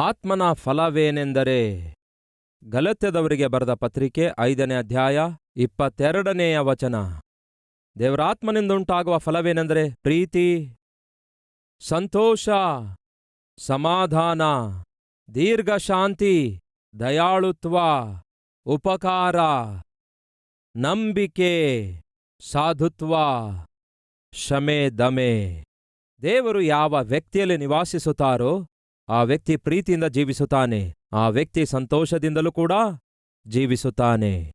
ಆತ್ಮನ ಫಲವೇನೆಂದರೆ ಗಲತ್ಯದವರಿಗೆ ಬರೆದ ಪತ್ರಿಕೆ ಐದನೇ ಅಧ್ಯಾಯ ಇಪ್ಪತ್ತೆರಡನೆಯ ವಚನ. ದೇವರಾತ್ಮನಿಂದುಂಟಾಗುವ ಫಲವೇನೆಂದರೆ ಪ್ರೀತಿ, ಸಂತೋಷ, ಸಮಾಧಾನ, ದೀರ್ಘಶಾಂತಿ, ದಯಾಳುತ್ವ, ಉಪಕಾರ, ನಂಬಿಕೆ, ಸಾಧುತ್ವ ಶಮೆ ದಮೆ ದೇವರು ಯಾವ ವ್ಯಕ್ತಿಯಲ್ಲಿ ನಿವಾಸಿಸುತ್ತಾರೋ ಆ ವ್ಯಕ್ತಿ ಪ್ರೀತಿಯಿಂದ ಜೀವಿಸುತ್ತಾನೆ. ಆ ವ್ಯಕ್ತಿ ಸಂತೋಷದಿಂದಲೂ ಕೂಡ ಜೀವಿಸುತ್ತಾನೆ.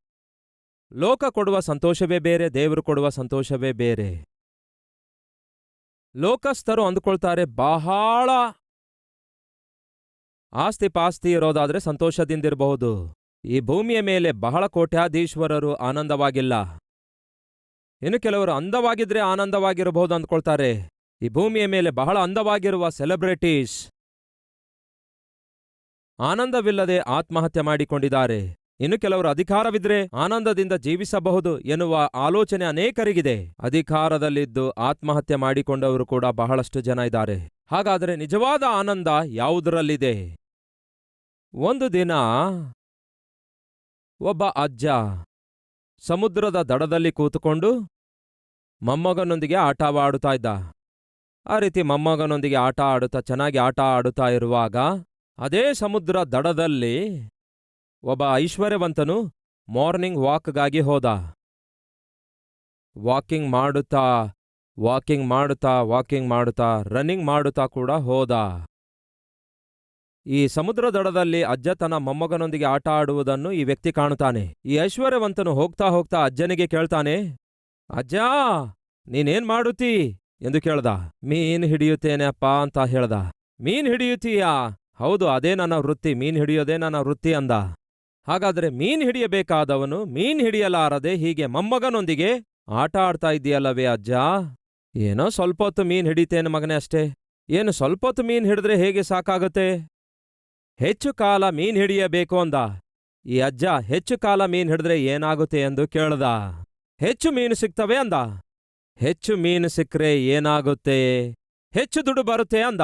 ಲೋಕ ಕೊಡುವ ಸಂತೋಷವೇ ಬೇರೆ, ದೇವರು ಕೊಡುವ ಸಂತೋಷವೇ ಬೇರೆ. ಲೋಕಸ್ಥರು ಅಂದುಕೊಳ್ತಾರೆ, ಬಹಳ ಆಸ್ತಿ ಪಾಸ್ತಿ ಇರೋದಾದ್ರೆ ಸಂತೋಷದಿಂದಿರಬಹುದು. ಈ ಭೂಮಿಯ ಮೇಲೆ ಬಹಳ ಕೋಟ್ಯಾಧೀಶ್ವರರು ಆನಂದವಾಗಿಲ್ಲ. ಇನ್ನು ಕೆಲವರು ಅಂದವಾಗಿದ್ರೆ ಆನಂದವಾಗಿರಬಹುದು ಅಂದ್ಕೊಳ್ತಾರೆ. ಈ ಭೂಮಿಯ ಮೇಲೆ ಬಹಳ ಅಂದವಾಗಿರುವ ಸೆಲೆಬ್ರಿಟೀಸ್ ಆನಂದವಿಲ್ಲದೆ ಆತ್ಮಹತ್ಯೆ ಮಾಡಿಕೊಂಡಿದ್ದಾರೆ. ಇನ್ನು ಕೆಲವರು ಅಧಿಕಾರವಿದ್ರೆ ಆನಂದದಿಂದ ಜೀವಿಸಬಹುದು ಎನ್ನುವ ಆಲೋಚನೆ ಅನೇಕರಿಗಿದೆ. ಅಧಿಕಾರದಲ್ಲಿದ್ದು ಆತ್ಮಹತ್ಯೆ ಮಾಡಿಕೊಂಡವರು ಕೂಡ ಬಹಳಷ್ಟು ಜನ ಇದ್ದಾರೆ. ಹಾಗಾದರೆ ನಿಜವಾದ ಆನಂದ ಯಾವುದರಲ್ಲಿದೆ? ಒಂದು ದಿನ ಒಬ್ಬ ಅಜ್ಜ ಸಮುದ್ರದ ದಡದಲ್ಲಿ ಕೂತುಕೊಂಡು ಮೊಮ್ಮಗನೊಂದಿಗೆ ಆಟವಾಡುತ್ತಾ ಇದ್ದ. ಆ ರೀತಿ ಮೊಮ್ಮಗನೊಂದಿಗೆ ಆಟ ಆಡುತ್ತಾ, ಚೆನ್ನಾಗಿ ಆಟ ಆಡುತ್ತಾ ಇರುವಾಗ ಅದೇ ಸಮುದ್ರ ದಡದಲ್ಲಿ ಒಬ್ಬ ಐಶ್ವರ್ಯವಂತನು ಮಾರ್ನಿಂಗ್ ವಾಕ್ಗಾಗಿ ಹೋದ. ವಾಕಿಂಗ್ ಮಾಡುತ್ತಾ ವಾಕಿಂಗ್ ಮಾಡುತ್ತಾ ವಾಕಿಂಗ್ ಮಾಡುತ್ತಾ, ರನ್ನಿಂಗ್ ಮಾಡುತ್ತಾ ಕೂಡ ಹೋದ. ಈ ಸಮುದ್ರ ದಡದಲ್ಲಿ ಅಜ್ಜ ತನ್ನ ಮೊಮ್ಮಗನೊಂದಿಗೆ ಆಟ ಆಡುವುದನ್ನು ಈ ವ್ಯಕ್ತಿ ಕಾಣುತ್ತಾನೆ. ಈ ಐಶ್ವರ್ಯವಂತನು ಹೋಗ್ತಾ ಹೋಗ್ತಾ ಅಜ್ಜನಿಗೆ ಕೇಳ್ತಾನೆ, ಅಜ್ಜ, ನೀನೇನ್ ಮಾಡುತ್ತೀ? ಎಂದು ಕೇಳ್ದ. ಮೀನ್ ಹಿಡಿಯುತ್ತೇನೆ ಅಪ್ಪ, ಅಂತ ಹೇಳ್ದ. ಮೀನ್ ಹಿಡಿಯುತ್ತೀಯಾ? ಹೌದು, ಅದೇ ನನ್ನ ವೃತ್ತಿ, ಮೀನ್ ಹಿಡಿಯೋದೇ ನನ್ನ ವೃತ್ತಿ ಅಂದ. ಹಾಗಾದ್ರೆ ಮೀನ್ ಹಿಡಿಯಬೇಕಾದವನು ಮೀನ್ ಹಿಡಿಯಲಾರದೆ ಹೀಗೆ ಮೊಮ್ಮಗನೊಂದಿಗೆ ಆಟ ಆಡ್ತಾ ಇದೆಯಲ್ಲವೇ ಅಜ್ಜ? ಏನೋ ಸ್ವಲ್ಪ ಹೊತ್ತು ಮೀನ್ ಹಿಡಿತೇನೆ ಮಗನೇ ಅಷ್ಟೇ. ಏನು ಸ್ವಲ್ಪ ಹೊತ್ತು ಮೀನ್ ಹಿಡಿದ್ರೆ ಹೇಗೆ ಸಾಕಾಗುತ್ತೆ? ಹೆಚ್ಚು ಕಾಲ ಮೀನ್ ಹಿಡಿಯಬೇಕು ಅಂದ. ಈ ಅಜ್ಜ ಹೆಚ್ಚು ಕಾಲ ಮೀನ್ ಹಿಡಿದ್ರೆ ಏನಾಗುತ್ತೆ ಎಂದು ಕೇಳ್ದ. ಹೆಚ್ಚು ಮೀನು ಸಿಗ್ತವೆ ಅಂದ. ಹೆಚ್ಚು ಮೀನು ಸಿಕ್ಕರೆ ಏನಾಗುತ್ತೆ? ಹೆಚ್ಚು ದುಡ್ಡು ಬರುತ್ತೆ ಅಂದ.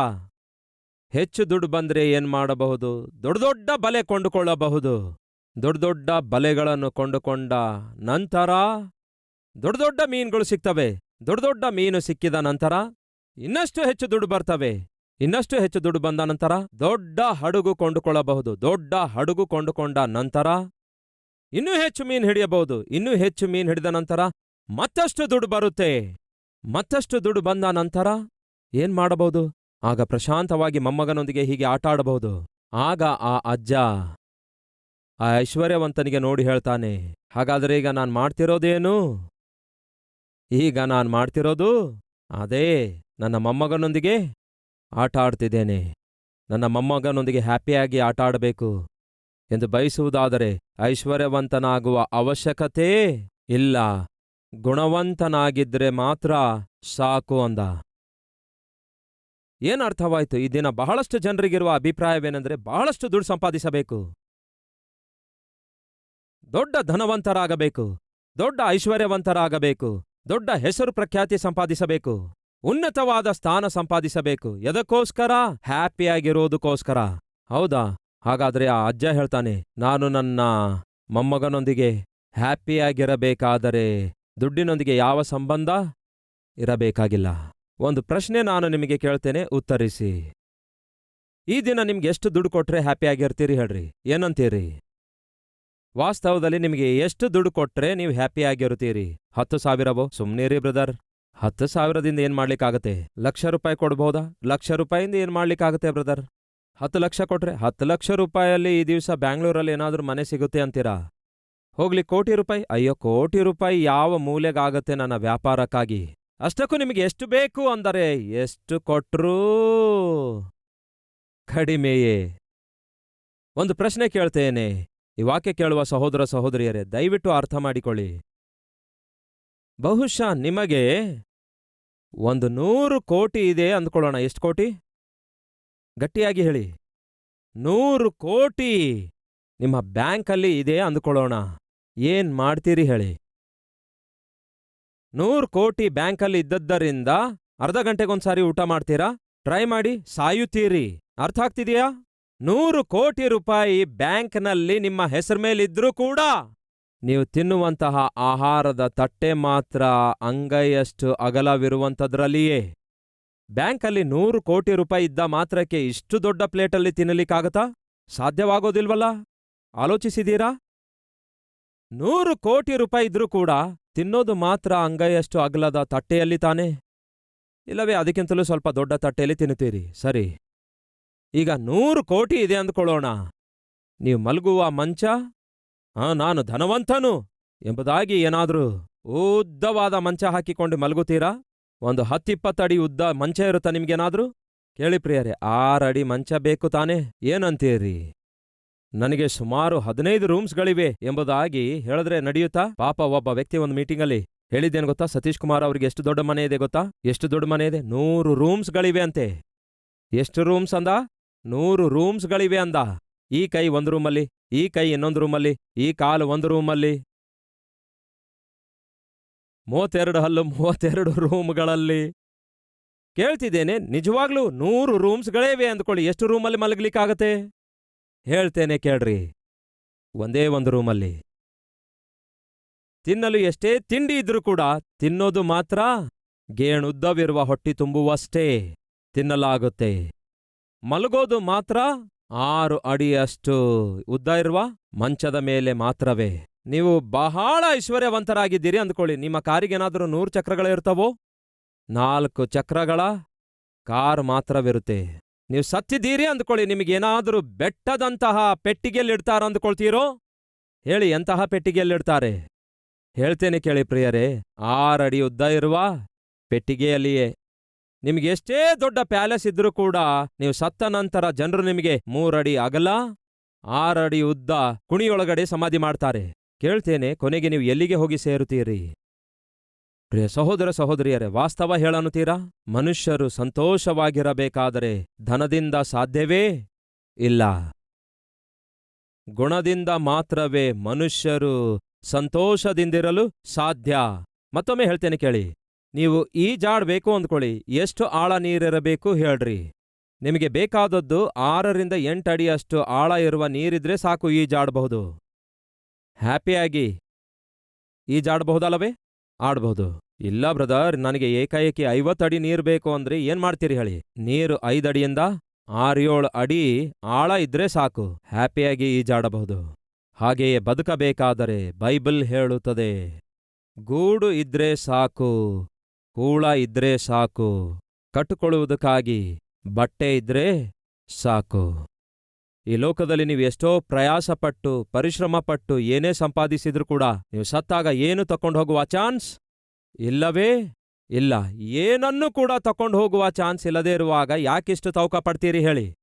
ಹೆಚ್ಚು ದುಡ್ಡು ಬಂದ್ರೆ ಏನು ಮಾಡಬಹುದು? ದೊಡ್ಡ ದೊಡ್ಡ ಬಲೆ ಕೊಂಡುಕೊಳ್ಳಬಹುದು. ದೊಡ್ಡ ದೊಡ್ಡ ಬಲೆಗಳನ್ನು ಕೊಂಡುಕೊಂಡ ನಂತರ ದೊಡ್ಡ ದೊಡ್ಡ ಮೀನುಗಳು ಸಿಗ್ತವೆ. ದೊಡ್ಡ ದೊಡ್ಡ ಮೀನು ಸಿಕ್ಕಿದ ನಂತರ ಇನ್ನಷ್ಟು ಹೆಚ್ಚು ದುಡ್ಡು ಬರ್ತವೆ. ಇನ್ನಷ್ಟು ಹೆಚ್ಚು ದುಡ್ಡು ಬಂದ ನಂತರ ದೊಡ್ಡ ಹಡಗು ಕೊಂಡುಕೊಳ್ಳಬಹುದು. ದೊಡ್ಡ ಹಡಗು ಕೊಂಡುಕೊಂಡ ನಂತರ ಇನ್ನೂ ಹೆಚ್ಚು ಮೀನು ಹಿಡಿಯಬಹುದು. ಇನ್ನೂ ಹೆಚ್ಚು ಮೀನು ಹಿಡಿದ ನಂತರ ಮತ್ತಷ್ಟು ದುಡ್ಡು ಬರುತ್ತೆ. ಮತ್ತಷ್ಟು ದುಡ್ಡು ಬಂದ ನಂತರ ಏನ್ ಮಾಡಬಹುದು? ಆಗ ಪ್ರಶಾಂತವಾಗಿ ಮೊಮ್ಮಗನೊಂದಿಗೆ ಹೀಗೆ ಆಟ ಆಡಬಹುದು ಆಗ ಆ ಅಜ್ಜ ಆ ಐಶ್ವರ್ಯವಂತನಿಗೆ ನೋಡಿ ಹೇಳ್ತಾನೆ, ಹಾಗಾದರೆ ಈಗ ನಾನು ಮಾಡ್ತಿರೋದೇನು? ಈಗ ನಾನು ಮಾಡ್ತಿರೋದು ಅದೇ ನನ್ನ ಮೊಮ್ಮಗನೊಂದಿಗೆ ಆಟ ಆಡ್ತಿದ್ದೇನೆ ನನ್ನ ಮೊಮ್ಮಗನೊಂದಿಗೆ ಹ್ಯಾಪಿಯಾಗಿ ಆಟ ಆಡಬೇಕು ಎಂದು ಬಯಸುವುದಾದರೆ ಐಶ್ವರ್ಯವಂತನಾಗುವ ಅವಶ್ಯಕತೆ ಇಲ್ಲ. ಗುಣವಂತನಾಗಿದ್ರೆ ಮಾತ್ರ ಸಾಕು ಅಂದ. ಏನರ್ಥವಾಯ್ತು ಈ ದಿನ ಬಹಳಷ್ಟು ಜನರಿಗಿರುವ ಅಭಿಪ್ರಾಯವೇನೆಂದರೆ ಬಹಳಷ್ಟು ದುಡ್ಡು ಸಂಪಾದಿಸಬೇಕು. ದೊಡ್ಡ ಧನವಂತರಾಗಬೇಕು. ದೊಡ್ಡ ಐಶ್ವರ್ಯವಂತರಾಗಬೇಕು. ದೊಡ್ಡ ಹೆಸರು ಪ್ರಖ್ಯಾತಿ ಸಂಪಾದಿಸಬೇಕು. ಉನ್ನತವಾದ ಸ್ಥಾನ ಸಂಪಾದಿಸಬೇಕು. ಎದಕ್ಕೋಸ್ಕರ? ಹ್ಯಾಪಿಯಾಗಿರೋದಕ್ಕೋಸ್ಕರ ಹೌದಾ? ಹಾಗಾದ್ರೆ ಆ ಅಜ್ಜ ಹೇಳ್ತಾನೆ, ನಾನು ನನ್ನ ಮೊಮ್ಮಗನೊಂದಿಗೆ ಹ್ಯಾಪಿಯಾಗಿರಬೇಕಾದರೆ ದುಡ್ಡಿನೊಂದಿಗೆ ಯಾವ ಸಂಬಂಧ ಇರಬೇಕಾಗಿಲ್ಲ. ಒಂದು ಪ್ರಶ್ನೆ ನಾನು ನಿಮಗೆ ಕೇಳ್ತೇನೆ, ಉತ್ತರಿಸಿ. ಈ ದಿನ ನಿಮ್ಗೆ ಎಷ್ಟು ದುಡ್ಡು ಕೊಟ್ರೆ ಹ್ಯಾಪಿಯಾಗಿರ್ತೀರಿ ಹೇಳ್ರಿ, ಏನಂತೀರಿ? ವಾಸ್ತವದಲ್ಲಿ ನಿಮಗೆ ಎಷ್ಟು ದುಡ್ಡು ಕೊಟ್ರೆ ನೀವು ಹ್ಯಾಪಿಯಾಗಿರ್ತೀರಿ ಹತ್ತು ಸಾವಿರವೋ? ರೀ ಬ್ರದರ್ ಹತ್ತು ಸಾವಿರದಿಂದ ಏನು ಮಾಡ್ಲಿಕ್ಕಾಗತ್ತೆ? ಲಕ್ಷ ರೂಪಾಯಿ ಕೊಡ್ಬೋದಾ? ಲಕ್ಷ ರೂಪಾಯಿಂದ ಏನು ಮಾಡ್ಲಿಕ್ಕಾಗತ್ತೆ ಬ್ರದರ್ ಹತ್ತು ಲಕ್ಷ ಕೊಟ್ರೆ ಹತ್ತು ಲಕ್ಷ ರೂಪಾಯಲ್ಲಿ ಈ ದಿವಸ ಬ್ಯಾಂಗ್ಳೂರಲ್ಲಿ ಏನಾದರೂ ಮನೆ ಸಿಗುತ್ತೆ ಅಂತೀರಾ? ಹೋಗ್ಲಿ ಕೋಟಿ ರೂಪಾಯಿ. ಅಯ್ಯೋ, ಕೋಟಿ ರೂಪಾಯಿ ಯಾವ ಮೂಲೆಗಾಗತ್ತೆ ನನ್ನ ವ್ಯಾಪಾರಕ್ಕಾಗಿ? ಅಷ್ಟಕ್ಕೂ ನಿಮಗೆ ಎಷ್ಟು ಬೇಕು ಅಂದರೆ ಎಷ್ಟು ಕೊಟ್ರೂ ಕಡಿಮೆಯೇ. ಒಂದು ಪ್ರಶ್ನೆ ಕೇಳ್ತೇನೆ. ಈ ವಾಕ್ಯ ಕೇಳುವ ಸಹೋದರ ಸಹೋದರಿಯರೇ, ದಯವಿಟ್ಟು ಅರ್ಥ ಮಾಡಿಕೊಳ್ಳಿ. ಬಹುಶಃ ನಿಮಗೆ ಒಂದು ನೂರು ಕೋಟಿ ಇದೆ ಅಂದ್ಕೊಳ್ಳೋಣ. ಎಷ್ಟು ಕೋಟಿ? ಗಟ್ಟಿಯಾಗಿ ಹೇಳಿ. ನೂರು ಕೋಟಿ ನಿಮ್ಮ ಬ್ಯಾಂಕಲ್ಲಿ ಇದೆ ಅಂದ್ಕೊಳ್ಳೋಣ. ಏನ್ ಮಾಡ್ತೀರಿ ಹೇಳಿ. ನೂರು ಕೋಟಿ ಬ್ಯಾಂಕಲ್ಲಿ ಇದ್ದದ್ದರಿಂದ ಅರ್ಧ ಗಂಟೆಗೊಂದ್ಸಾರಿ ಊಟ ಮಾಡ್ತೀರಾ? ಟ್ರೈ ಮಾಡಿ, ಸಾಯುತ್ತೀರಿ. ಅರ್ಥ ಆಗ್ತಿದೆಯಾ? ನೂರು ಕೋಟಿ ರೂಪಾಯಿ ಬ್ಯಾಂಕ್ನಲ್ಲಿ ನಿಮ್ಮ ಹೆಸರು ಮೇಲಿದ್ರೂ ಕೂಡ ನೀವು ತಿನ್ನುವಂತಹ ಆಹಾರದ ತಟ್ಟೆ ಮಾತ್ರ ಅಂಗೈಯಷ್ಟು ಅಗಲವಿರುವಂಥದ್ರಲ್ಲಿಯೇ. ಬ್ಯಾಂಕಲ್ಲಿ ನೂರು ಕೋಟಿ ರೂಪಾಯಿ ಇದ್ದ ಮಾತ್ರಕ್ಕೆ ಇಷ್ಟು ದೊಡ್ಡ ಪ್ಲೇಟಲ್ಲಿ ತಿನ್ನಲಿಕ್ಕಾಗತ್ತಾ? ಸಾಧ್ಯವಾಗೋದಿಲ್ವಲ್ಲ? ಆಲೋಚಿಸಿದೀರಾ ನೂರು ಕೋಟಿ ರೂಪಾಯಿ ಇದ್ರೂ ಕೂಡ ತಿನ್ನೋದು ಮಾತ್ರ ಅಂಗೈಯಷ್ಟು ಅಗಲದ ತಟ್ಟೆಯಲ್ಲಿ ತಾನೇ? ಇಲ್ಲವೇ ಅದಕ್ಕಿಂತಲೂ ಸ್ವಲ್ಪ ದೊಡ್ಡ ತಟ್ಟೆಯಲ್ಲಿ ತಿನ್ನುತ್ತೀರಿ. ಸರಿ. ಈಗ ನೂರು ಕೋಟಿ ಇದೆ ಅಂದುಕೊಳ್ಳೋಣ. ನೀವು ಮಲಗುವ ಮಂಚ? ಆ ನಾನು ಧನವಂತನು ಎಂಬುದಾಗಿ ಏನಾದರೂ ಉದ್ದವಾದ ಮಂಚ ಹಾಕಿಕೊಂಡು ಮಲಗುತ್ತೀರಾ? ಒಂದು ಹತ್ತಿಪ್ಪತ್ತಡಿ ಉದ್ದ ಮಂಚ ಇರುತ್ತಾ ನಿಮ್ಗೇನಾದ್ರೂ? ಕೇಳಿ ಪ್ರಿಯರೇ, ಆರಡಿ ಮಂಚ ಬೇಕು ತಾನೇ? ಏನಂತೀರಿ? ನನಗೆ ಸುಮಾರು ಹದಿನೈದು ರೂಮ್ಸ್ಗಳಿವೆ ಎಂಬುದಾಗಿ ಹೇಳಿದ್ರೆ ನಡೆಯುತ್ತಾ? ಪಾಪ ಒಬ್ಬ ವ್ಯಕ್ತಿ ಒಂದು ಮೀಟಿಂಗಲ್ಲಿ ಹೇಳಿದ್ದೇನು ಗೊತ್ತಾ? ಸತೀಶ್ ಕುಮಾರ್ ಅವರಿಗೆ ಎಷ್ಟು ದೊಡ್ಡ ಮನೆ ಇದೆ ಗೊತ್ತಾ? ಎಷ್ಟು ದೊಡ್ಡ ಮನೆ ಇದೆ? ನೂರು ರೂಮ್ಸ್ಗಳಿವೆ ಅಂತೆ. ಎಷ್ಟು ರೂಮ್ಸ್ ಅಂದ? ನೂರು ರೂಮ್ಸ್ಗಳಿವೆ ಅಂದ. ಈ ಕೈ ಒಂದು ರೂಮಲ್ಲಿ, ಈ ಕೈ ಇನ್ನೊಂದು ರೂಮಲ್ಲಿ, ಈ ಕಾಲು ಒಂದು ರೂಮಲ್ಲಿ. ಮೂವತ್ತೆರಡು ಹಲ್ಲು, ಮೂವತ್ತೆರಡು ರೂಮ್ಗಳಲ್ಲಿ. ಕೇಳ್ತಿದ್ದೇನೆ, ನಿಜವಾಗ್ಲೂ ನೂರು ರೂಮ್ಸ್ಗಳೇವೆ ಅಂದ್ಕೊಳ್ಳಿ. ಎಷ್ಟು ರೂಮಲ್ಲಿ ಮಲಗ್ಲಿಕ್ಕಾಗತ್ತೆ? ಹೇಳ್ತೇನೆ ಕೇಳ್ರಿ. ಒಂದೇ ಒಂದು ರೂಮಲ್ಲಿ. ತಿನ್ನಲು ಎಷ್ಟೇ ತಿಂಡಿ ಇದ್ರೂ ಕೂಡ ತಿನ್ನೋದು ಮಾತ್ರ ಗೇಣುದ್ದವಿರುವ ಹೊಟ್ಟಿ ತುಂಬುವಷ್ಟೇ ತಿನ್ನಲಾಗುತ್ತೆ. ಮಲಗೋದು ಮಾತ್ರ ಆರು ಅಡಿಯಷ್ಟು ಉದ್ದ ಇರುವ ಮಂಚದ ಮೇಲೆ ಮಾತ್ರವೇ. ನೀವು ಬಹಳ ಐಶ್ವರ್ಯವಂತರಾಗಿದ್ದೀರಿ ಅಂದ್ಕೊಳ್ಳಿ. ನಿಮ್ಮ ಕಾರಿಗೇನಾದರೂ ನೂರು ಚಕ್ರಗಳಿರ್ತವೋ ನಾಲ್ಕು ಚಕ್ರಗಳ ಕಾರ್ ಮಾತ್ರವಿರುತ್ತೆ. ನೀವು ಸತ್ತಿದ್ದೀರಿ ಅಂದ್ಕೊಳ್ಳಿ ನಿಮಗೇನಾದರೂ ಬೆಟ್ಟದಂತಹ ಪೆಟ್ಟಿಗೆಯಲ್ಲಿಡ್ತಾರ ಅಂದ್ಕೊಳ್ತೀರೋ? ಹೇಳಿ, ಎಂತಹ ಪೆಟ್ಟಿಗೆಯಲ್ಲಿಡ್ತಾರೆ ಹೇಳ್ತೇನೆ ಕೇಳಿ ಪ್ರಿಯರೇ, ಆರಡಿ ಉದ್ದ ಇರುವ ಪೆಟ್ಟಿಗೆಯಲ್ಲಿಯೇ. ನಿಮಗೆ ಎಷ್ಟೇ ದೊಡ್ಡ ಪ್ಯಾಲೇಸ್ ಇದ್ರೂ ಕೂಡ ನೀವು ಸತ್ತ ನಂತರ ಜನರು ನಿಮಗೆ ಮೂರಡಿ ಅಗಲ, ಆರಡಿ ಉದ್ದ ಕುಣಿಯೊಳಗಡೆ ಸಮಾಧಿ ಮಾಡ್ತಾರೆ. ಕೇಳ್ತೇನೆ, ಕೊನೆಗೆ ನೀವು ಎಲ್ಲಿಗೆ ಹೋಗಿ ಸೇರುತ್ತೀರಿ? ಪ್ರಿಯ ಸಹೋದರ ಸಹೋದರಿಯರೇ, ವಾಸ್ತವ ಹೇಳನುತ್ತೀರಾ ಮನುಷ್ಯರು ಸಂತೋಷವಾಗಿರಬೇಕಾದರೆ ಧನದಿಂದ ಸಾಧ್ಯವೇ ಇಲ್ಲ. ಗುಣದಿಂದ ಮಾತ್ರವೇ ಮನುಷ್ಯರು ಸಂತೋಷದಿಂದಿರಲು ಸಾಧ್ಯ. ಮತ್ತೊಮ್ಮೆ ಹೇಳ್ತೇನೆ ಕೇಳಿ, ನೀವು ಈ ಈಜಾಡ್ಬೇಕು ಅಂದ್ಕೊಳ್ಳಿ, ಎಷ್ಟು ಆಳ ನೀರಿರಬೇಕು ಹೇಳ್ರಿ. ನಿಮಗೆ ಬೇಕಾದದ್ದು ಆರರಿಂದ ಎಂಟು ಅಡಿಯಷ್ಟು ಆಳ ಇರುವ ನೀರಿದ್ರೆ ಸಾಕು ಈಜಾಡಬಹುದು ಹ್ಯಾಪಿಯಾಗಿ ಈಜಾಡಬಹುದಲ್ಲವೇ ಆಡ್ಬಹುದು. ಇಲ್ಲ ಬ್ರದರ್, ನನಗೆ ಏಕಾಏಕಿ ಐವತ್ತಡಿ ನೀರು ಬೇಕು ಅಂದ್ರೆ ಏನ್ ಮಾಡ್ತೀರಿ ಹೇಳಿ? ನೀರು ಐದಡಿಯಿಂದ ಆರೇಳು ಅಡಿ ಆಳ ಇದ್ರೆ ಸಾಕು. ಹ್ಯಾಪಿಯಾಗಿ ಈಜಾಡಬಹುದು. ಹಾಗೆಯೇ ಬದುಕಬೇಕಾದರೆ ಬೈಬಲ್ ಹೇಳುತ್ತದೆ. ಗೂಡು ಇದ್ರೆ ಸಾಕು. ಕೂಳ ಇದ್ರೆ ಸಾಕು. ಕಟ್ಟುಕೊಳ್ಳುವುದಕ್ಕಾಗಿ ಬಟ್ಟೆ ಇದ್ರೆ ಸಾಕು. ಈ ಲೋಕದಲ್ಲಿ ನೀವು ಎಷ್ಟೋ ಪ್ರಯಾಸಪಟ್ಟು, ಪರಿಶ್ರಮಪಟ್ಟು, ಏನೇ ಸಂಪಾದಿಸಿದ್ರೂ ಕೂಡ ನೀವು ಸತ್ತಾಗ ಏನು ತಕೊಂಡು ಹೋಗುವ ಚಾನ್ಸ್? ಇಲ್ಲವೇ? ಇಲ್ಲ. ಏನನ್ನೂ ಕೂಡ ತಕೊಂಡು ಹೋಗುವ ಚಾನ್ಸ್ ಇಲ್ಲದೇ ಇರುವಾಗ ಯಾಕಿಷ್ಟು ತೌಕ ಪಡ್ತೀರಿ ಹೇಳಿ?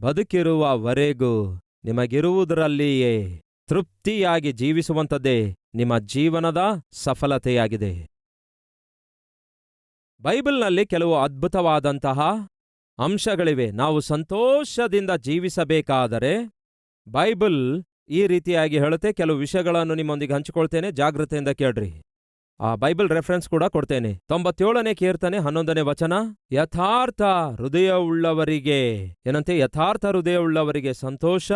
ಬದುಕಿರುವವರೆಗೂ ನಿಮಗಿರುವುದರಲ್ಲಿಯೇ ತೃಪ್ತಿಯಾಗಿ ಜೀವಿಸುವಂಥದ್ದೇ ನಿಮ್ಮ ಜೀವನದ ಸಫಲತೆಯಾಗಿದೆ. ಬೈಬಲ್ನಲ್ಲಿ ಕೆಲವು ಅದ್ಭುತವಾದಂತಹ ಅಂಶಗಳಿವೆ. ನಾವು ಸಂತೋಷದಿಂದ ಜೀವಿಸಬೇಕಾದರೆ ಬೈಬಲ್ ಈ ರೀತಿಯಾಗಿ ಹೇಳುತ್ತೆ. ಕೆಲವು ವಿಷಯಗಳನ್ನು ನಿಮ್ಮೊಂದಿಗೆ ಹಂಚಿಕೊಳ್ತೇನೆ. ಜಾಗೃತೆಯಿಂದ ಕೇಳ್ರಿ. ಆ ಬೈಬಲ್ ರೆಫರೆನ್ಸ್ ಕೂಡ ಕೊಡ್ತೇನೆ. ತೊಂಬತ್ತೇಳನೇ ಕೀರ್ತನೆ, ಹನ್ನೊಂದನೇ ವಚನ, ಯಥಾರ್ಥ ಹೃದಯವುಳ್ಳವರಿಗೆ. ಏನಂತೆ? ಯಥಾರ್ಥ ಹೃದಯವುಳ್ಳವರಿಗೆ ಸಂತೋಷ,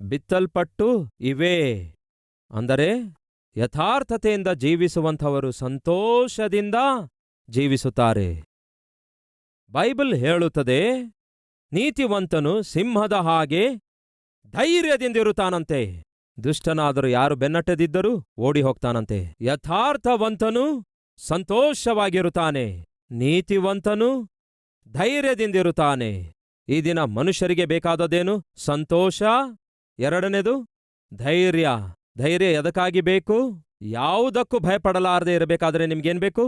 ಬಿತ್ತಲ್ಪಟ್ಟು ಇವೆ. ಅಂದರೆ ಯಥಾರ್ಥತೆಯಿಂದ ಜೀವಿಸುವಂಥವರು ಸಂತೋಷದಿಂದ ಜೀವಿಸುತ್ತಾರೆ. ಬೈಬಲ್ ಹೇಳುತ್ತದೆ, ನೀತಿವಂತನು ಸಿಂಹದ ಹಾಗೆ ಧೈರ್ಯದಿಂದಿರುತ್ತಾನಂತೆ ದುಷ್ಟನಾದರೂ ಯಾರು ಬೆನ್ನಟ್ಟದಿದ್ದರೂ ಓಡಿ ಹೋಗ್ತಾನಂತೆ ಯಥಾರ್ಥವಂತನು ಸಂತೋಷವಾಗಿರುತ್ತಾನೆ, ನೀತಿವಂತನು ಧೈರ್ಯದಿಂದಿರುತ್ತಾನೆ ಈ ದಿನ ಮನುಷ್ಯರಿಗೆ ಬೇಕಾದದ್ದೇನು? ಸಂತೋಷ. ಎರಡನೇದು, ಧೈರ್ಯ. ಧೈರ್ಯ ಎದಕ್ಕಾಗಿ ಬೇಕು? ಯಾವುದಕ್ಕೂ ಭಯಪಡಲಾರದೆ ಇರಬೇಕಾದ್ರೆ ನಿಮ್ಗೇನ್ ಬೇಕು?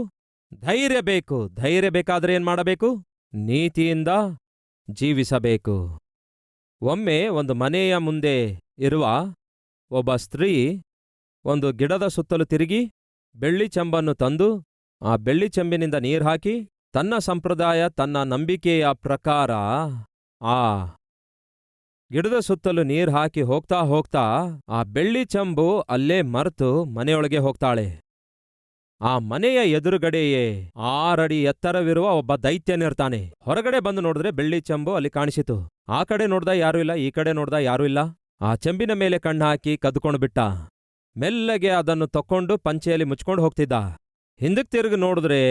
ಧೈರ್ಯ ಬೇಕು. ಧೈರ್ಯ ಬೇಕಾದ್ರೆ ಏನ್ ಮಾಡಬೇಕು? ನೀತಿಯಿಂದ ಜೀವಿಸಬೇಕು. ಒಮ್ಮೆ ಒಂದು ಮನೆಯ ಮುಂದೆ ಇರುವ ಒಬ್ಬ ಸ್ತ್ರೀ ಒಂದು ಗಿಡದ ಸುತ್ತಲೂ ತಿರುಗಿ ಬೆಳ್ಳಿ ಚೆಂಬನ್ನು ತಂದು ಆ ಬೆಳ್ಳಿ ಚೆಂಬಿನಿಂದ ನೀರು ಹಾಕಿ ತನ್ನ ಸಂಪ್ರದಾಯ, ತನ್ನ ನಂಬಿಕೆಯ ಪ್ರಕಾರ ಆ ಗಿಡದ ಸುತ್ತಲೂ ನೀರು ಹಾಕಿ ಹೋಗ್ತಾ ಹೋಗ್ತಾ ಆ ಬೆಳ್ಳಿ ಚೆಂಬು ಅಲ್ಲೇ ಮರೆತು ಮನೆಯೊಳಗೆ ಹೋಗ್ತಾಳೆ. ಆ ಮನೆಯ ಎದುರುಗಡೆಯೇ ಆರಡಿ ಎತ್ತರವಿರುವ ಒಬ್ಬ ದೈತ್ಯನಿರ್ತಾನೆ. ಹೊರಗಡೆ ಬಂದು ನೋಡಿದ್ರೆ ಬೆಳ್ಳಿ ಚೆಂಬು ಅಲ್ಲಿ ಕಾಣಿಸಿತು. ಆ ಕಡೆ ನೋಡ್ದ ಯಾರೂ ಇಲ್ಲ, ಈ ಕಡೆ ನೋಡ್ದ ಯಾರೂ ಇಲ್ಲ. ಆ ಚೆಂಬಿನ ಮೇಲೆ ಕಣ್ಣು ಹಾಕಿ ಕದ್ಕೊಂಡು ಬಿಟ್ಟ. ಮೆಲ್ಲಗೆ ಅದನ್ನು ತಕ್ಕೊಂಡು ಪಂಚೆಯಲ್ಲಿ ಮುಚ್ಕೊಂಡು ಹೋಗ್ತಿದ್ದ. ಹಿಂದಕ್ಕೆ ತಿರುಗಿ ನೋಡಿದ್ರೆ